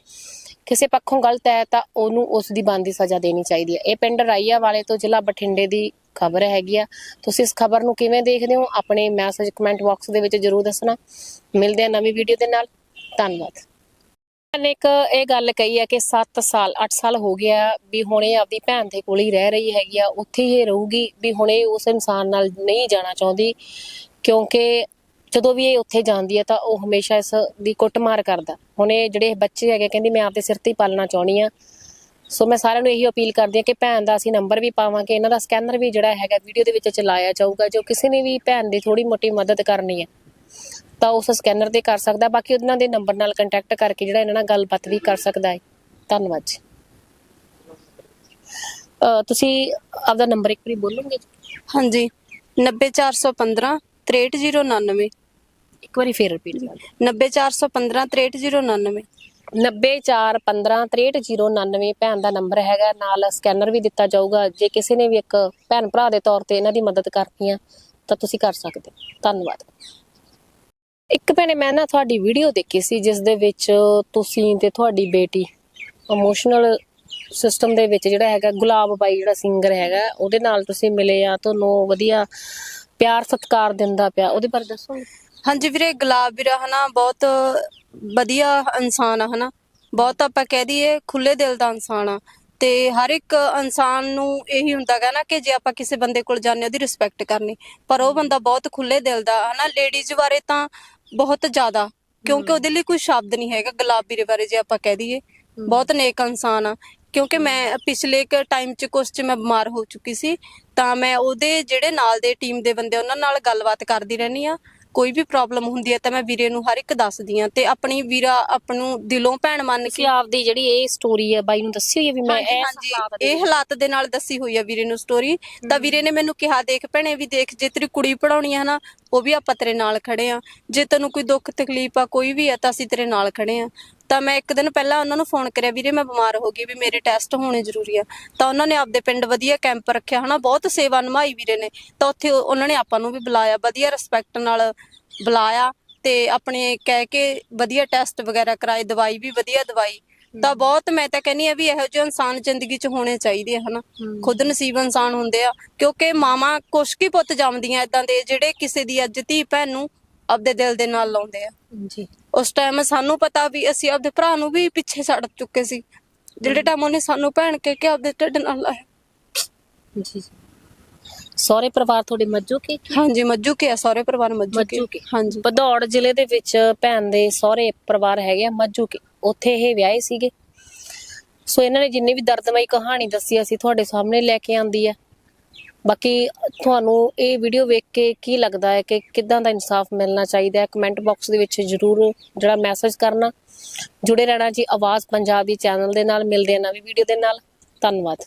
ਕਿਸੇ ਪੱਖੋਂ ਗਲਤ ਹੈ ਤਾਂ ਉਹਨੂੰ ਉਸ ਦੀ ਬਣਦੀ ਸਜ਼ਾ ਦੇਣੀ ਚਾਹੀਦੀ ਹੈ। ਇਹ ਪਿੰਡ ਰਾਈਆ ਵਾਲੇ ਤੋਂ ਜ਼ਿਲ੍ਹਾ ਬਠਿੰਡੇ ਦੀ ਖਬਰ ਹੈਗੀ ਆ। ਤੁਸੀਂ ਇਸ ਖਬਰ ਨੂੰ ਕਿਵੇਂ ਦੇਖਦੇ ਹੋ? ਆਪਣੇ ਮੈਸੇਜ ਕਮੈਂਟ ਬਾਕਸ ਦੇ ਵਿੱਚ ਜ਼ਰੂਰ ਦੱਸਣਾ। ਮਿਲਦੇ ਆ ਨਵੀਂ ਵੀਡੀਓ ਦੇ ਨਾਲ। ਧੰਨਵਾਦ। ਨੇ ਇੱਕ ਇਹ ਗੱਲ ਕਹੀ ਹੈ ਕਿ 7 ਸਾਲ 8 ਸਾਲ ਹੋ ਗਿਆ ਵੀ ਹੁਣ ਇਹ ਆਪਦੀ ਭੈਣ ਦੇ ਕੋਲ ਹੀ ਰਹਿ ਰਹੀ ਹੈਗੀ ਆ। ਉੱਥੇ ਹੀ ਇਹ ਰਹੂਗੀ ਵੀ ਹੁਣ ਇਹ ਉਸ ਇਨਸਾਨ ਨਾਲ ਨਹੀਂ ਜਾਣਾ ਚਾਹੁੰਦੀ ਕਿਉਂਕਿ ਜਦੋਂ ਵੀ ਇਹ ਉੱਥੇ ਜਾਂਦੀ ਹੈ ਤਾਂ ਉਹ ਹਮੇਸ਼ਾ ਇਸ ਦੀ ਕੁੱਟਮਾਰ ਕਰਦਾ। ਹੁਣ ਇਹ ਜਿਹੜੇ ਬੱਚੇ ਹੈਗੇ ਕਹਿੰਦੀ ਮੈਂ ਆਪਦੇ ਸਿਰ ਤੇ ਹੀ ਪਾਲਣਾ ਚਾਹੁੰਦੀ ਆ ਸੋ ਮੈਂ ਸਾਰਿਆਂ ਨੂੰ ਇਹੀ ਅਪੀਲ ਕਰਦੀ ਹਾਂ ਕਿ ਭੈਣ ਦਾ ਅਸੀਂ ਨੰਬਰ ਵੀ ਪਾਵਾਂਗੇ ਇਹਨਾਂ ਦਾ ਸਕੈਨਰ ਵੀ ਜਿਹੜਾ ਹੈਗਾ ਵੀਡੀਓ ਦੇ ਵਿੱਚ ਚਲਾਇਆ ਜਾਊਗਾ, ਜੋ ਕਿਸੇ ਨੇ ਵੀ ਭੈਣ ਦੀ ਥੋੜੀ ਮੋਟੀ ਮਦਦ ਕਰਨੀ ਹੈ, ਤਾਂ ਉਸ ਸਕੈਨਰ ਤੇ ਕਰ ਸਕਦਾ। ਬਾਕੀ ਉਹਨਾਂ ਦੇ ਨੰਬਰ ਨਾਲ ਕੰਟੈਕਟ ਕਰਕੇ ਜਿਹੜਾ ਇਹਨਾਂ ਨਾਲ ਗੱਲਬਾਤ ਵੀ ਕਰ ਸਕਦਾ ਹੈ। ਧੰਨਵਾਦ ਜੀ। ਤੁਸੀਂ ਆਪਦਾ ਨੰਬਰ ਇੱਕ ਵਾਰੀ ਬੋਲੋਗੇ ਹਾਂਜੀ 90415 63099 ਇੱਕ ਵਾਰੀ ਫੇਰ ਰਿਪੀਟ ਕਰ 90415 63099 90415638099 ਭੈਣ ਦਾ ਨੰਬਰ ਹੈਗਾ। ਨਾਲ ਸਕੈਨਰ ਵੀ ਦਿੱਤਾ ਜਾਊਗਾ। ਜੇ ਕਿਸੇ ਨੇ ਵੀ ਇੱਕ ਭੈਣ ਭਰਾ ਦੇ ਤੌਰ ਤੇ ਇਹਨਾਂ ਦੀ ਮਦਦ ਕਰਨੀ ਆ ਤਾਂ ਤੁਸੀਂ ਕਰ ਸਕਦੇ ਹੋ। ਧੰਨਵਾਦ। ਇੱਕ ਭੈਣੇ ਮੈਂ ਨਾ ਤੁਹਾਡੀ ਵੀਡੀਓ ਦੇਖੀ ਸੀ ਜਿਸ ਦੇ ਵਿੱਚ ਤੁਸੀਂ ਤੇ ਤੁਹਾਡੀ ਬੇਟੀ ਇਮੋਸ਼ਨਲ ਸਿਸਟਮ ਦੇ ਵਿੱਚ ਜਿਹੜਾ ਹੈਗਾ ਗੁਲਾਬ ਬਾਈ ਜਿਹੜਾ ਸਿੰਗਰ ਹੈਗਾ ਉਹਦੇ ਨਾਲ ਤੁਸੀਂ ਮਿਲੇ ਆ। ਤੁਹਾਨੂੰ ਵਧੀਆ ਪਿਆਰ ਸਤਿਕਾਰ ਦਿੰਦਾ ਪਿਆ। ਉਹਦੇ ਬਾਰੇ ਦੱਸੋਗੇ? ਹਾਂਜੀ ਵੀਰੇ ਗੁਲਾਬ ਵੀਰਾ ਹਨਾ ਬਹੁਤ ਵਧੀਆ ਇਨਸਾਨ ਆ ਹਨਾ। ਬਹੁਤ ਆਪਾਂ ਕਹਿ ਦਈਏ ਖੁੱਲੇ ਦਿਲ ਦਾ ਇਨਸਾਨ ਆ। ਤੇ ਹਰ ਇੱਕ ਇਨਸਾਨ ਨੂੰ ਇਹੀ ਹੁੰਦਾਗਾ ਨਾ ਕਿ ਜੇ ਆਪਾਂ ਕਿਸੇ ਬੰਦੇ ਕੋਲ ਜਾਂਦੇ ਉਹਦੀ ਰਿਸਪੈਕਟ ਕਰਨੀ। ਪਰ ਉਹ ਬੰਦਾ ਬਹੁਤ ਖੁੱਲੇ ਦਿਲ ਦਾ ਹਨਾ। ਲੇਡੀਜ਼ ਬਾਰੇ ਤਾਂ ਬਹੁਤ ਜ਼ਿਆਦਾ ਕਿਉਂਕਿ ਉਹਦੇ ਲਈ ਕੋਈ ਸ਼ਬਦ ਨਹੀਂ ਹੈਗਾ ਗੁਲਾਬ ਵੀਰੇ ਬਾਰੇ ਜੇ ਆਪਾਂ ਕਹਿ ਦਈਏ। ਬਹੁਤ ਨੇਕ ਇਨਸਾਨ ਆ। ਕਿਉਂਕਿ ਮੈਂ ਪਿਛਲੇ ਇੱਕ ਟਾਈਮ 'ਚ ਕੁਛ 'ਚ ਮੈਂ ਬਿਮਾਰ ਹੋ ਚੁੱਕੀ ਸੀ ਤਾਂ ਮੈਂ ਉਹਦੇ ਜਿਹੜੇ ਨਾਲ ਦੇ ਟੀਮ ਦੇ ਬੰਦੇ ਉਹਨਾਂ ਨਾਲ ਗੱਲਬਾਤ ਕਰਦੀ ਰਹਿੰਦੀ ਆ ਕੋਈ ਵੀ ਪ੍ਰੋਬਲਮ ਹੁੰਦੀ ਹੈ ਤਾਂ ਮੈਂ ਵੀਰੇ ਨੂੰ ਹਰ ਇੱਕ ਦੱਸਦੀ ਆ ਤੇ ਆਪਣੀ ਵੀਰਾ ਆਪ ਨੂੰ ਦਿਲੋਂ ਭੈਣ ਮੰਨ ਤੁਸੀਂ ਕੇ ਆਪਦੀ ਜਿਹੜੀ ਇਹ ਸਟੋਰੀ ਹੈ ਬਾਈ ਨੂੰ ਦੱਸੀ ਹੋਈ ਹੈ ਵੀ ਮੈਂ ਹਾਂਜੀ ਇਸ ਹਾਂਜੀ। ਹਾਲਾਤ ਦੇ ਇਹ ਹਾਲਾਤ ਦੇ ਨਾਲ ਦੱਸੀ ਹੋਈ ਆ ਵੀਰੇ ਨੂੰ ਸਟੋਰੀ ਤਾਂ ਵੀਰੇ ਨੇ ਮੈਨੂੰ ਕਿਹਾ ਦੇਖ ਭੈਣੇ ਵੀ ਦੇਖ ਜੇ ਤੇਰੀ ਕੁੜੀ ਪੜਾਉਣੀ ਆ ਨਾ ਉਹ ਵੀ ਆਪਾਂ ਤੇਰੇ ਨਾਲ ਖੜੇ ਆ। ਜੇ ਤੈਨੂੰ ਕੋਈ ਦੁੱਖ, ਤਕਲੀਫ ਆ, ਕੋਈ ਵੀ ਆ ਤਾਂ ਅਸੀਂ ਤੇਰੇ ਨਾਲ ਖੜੇ ਆ। ਤਾਂ ਮੈਂ ਇੱਕ ਦਿਨ ਪਹਿਲਾਂ ਉਹਨਾਂ ਨੂੰ ਫੋਨ ਕਰਿਆ, ਵੀਰੇ, ਮੈਂ ਬਿਮਾਰ ਹੋ ਗਈ ਵੀ ਮੇਰੇ ਟੈਸਟ ਹੋਣੇ ਜ਼ਰੂਰੀ ਆ। ਤਾਂ ਉਹਨਾਂ ਨੇ ਆਪਦੇ ਪਿੰਡ ਵਧੀਆ ਕੈਂਪ ਰੱਖਿਆ, ਹਨਾ, ਬਹੁਤ ਸੇਵਾ ਨਿਭਾਈ ਵੀਰੇ ਨੇ। ਤਾਂ ਉੱਥੇ ਉਹਨਾਂ ਨੇ ਆਪਾਂ ਨੂੰ ਵੀ ਬੁਲਾਇਆ, ਵਧੀਆ ਰਿਸਪੈਕਟ ਨਾਲ ਬੁਲਾਇਆ ਤੇ ਆਪਣੇ ਕਹਿ ਕੇ ਵਧੀਆ ਟੈਸਟ ਵਗੈਰਾ ਕਰਾਏ, ਦਵਾਈ ਵੀ ਵਧੀਆ ਦਵਾਈ। ਤਾਂ ਬਹੁਤ ਮੈਂ ਤਾਂ ਕਹਿੰਨੀ ਆ ਵੀ ਇਹੋ ਜਿਹੇ ਇਨਸਾਨ ਜ਼ਿੰਦਗੀ 'ਚ ਹੋਣੇ ਚਾਹੀਦੇ ਆ ਹਨਾ। ਖੁਦ ਨਸੀਬ ਇਨਸਾਨ ਹੁੰਦੇ ਆ ਕਿਉਂਕਿ ਮਾਵਾਂ ਕੁਛ ਕੀ ਪੁੱਤ ਜੰਮਦੀਆਂ ਇਦਾਂ ਦੇ ਜਿਹੜੇ ਕਿਸੇ ਦੀ ਅੱਜ ਧੀ ਭੈਣ ਨੂੰ ਆਪਦੇ ਦਿਲ ਦੇ ਨਾਲ ਲਾਉਂਦੇ ਆ। ਜੀ। ਉਸ ਟਾਈਮ ਸਾਨੂੰ ਪਤਾ ਵੀ ਅਸੀਂ ਆਪਦੇ ਭਰਾ ਨੂੰ ਵੀ ਪਿੱਛੇ ਛੱਡ ਚੁੱਕੇ ਸੀ। ਜਿਹੜੇ ਟਾਈਮ ਉਹਨੇ ਸਾਨੂੰ ਭੈਣ ਕਹਿ ਕੇ ਆਪਦੇ ਢਿੱਡ ਨਾਲ ਲਾਇਆ। ਜੀ ਸਹੁਰੇ ਪਰਿਵਾਰ ਤੁਹਾਡੇ ਮੱਜੂ ਕੇ? ਹਾਂਜੀ ਮੱਜੂ ਕੇ ਆ ਸਹੁਰੇ ਪਰਿਵਾਰ ਮੱਜੂ ਕੇ। ਮੱਜੂ ਕੇ। ਹਾਂਜੀ। ਭਦੌੜ ਜ਼ਿਲ੍ਹੇ ਦੇ ਵਿੱਚ ਭੈਣ ਦੇ ਸਹੁਰੇ ਪਰਿਵਾਰ ਹੈਗੇ ਆ ਮੱਜੂ ਕੇ। ਉੱਥੇ ਇਹ ਵਿਆਹੇ ਸੀਗੇ। ਸੋ ਇਹਨਾਂ ਨੇ ਜਿੰਨੀ ਵੀ ਦਰਦਮਈ ਕਹਾਣੀ ਦੱਸੀ, ਅਸੀਂ ਤੁਹਾਡੇ ਸਾਹਮਣੇ ਲੈ ਕੇ ਆਂਦੀ ਹੈ ਬਾਕੀ ਤੁਹਾਨੂੰ ਇਹ ਵੀਡੀਓ ਵੇਖ ਕੇ ਕੀ ਲੱਗਦਾ ਹੈ ਕਿ ਕਿੱਦਾਂ ਦਾ ਇਨਸਾਫ ਮਿਲਣਾ ਚਾਹੀਦਾ ਹੈ? ਕਮੈਂਟ ਬਾਕਸ ਦੇ ਵਿੱਚ ਜਰੂਰ ਜਿਹੜਾ ਮੈਸੇਜ ਕਰਨਾ। ਜੁੜੇ ਰਹਿਣਾ ਜੀ ਆਵਾਜ਼ ਪੰਜਾਬ ਦੀ ਚੈਨਲ ਦੇ ਨਾਲ, ਮਿਲਦੇ ਆ ਨਵੀਂ ਵੀਡੀਓ ਦੇ ਨਾਲ। ਧੰਨਵਾਦ।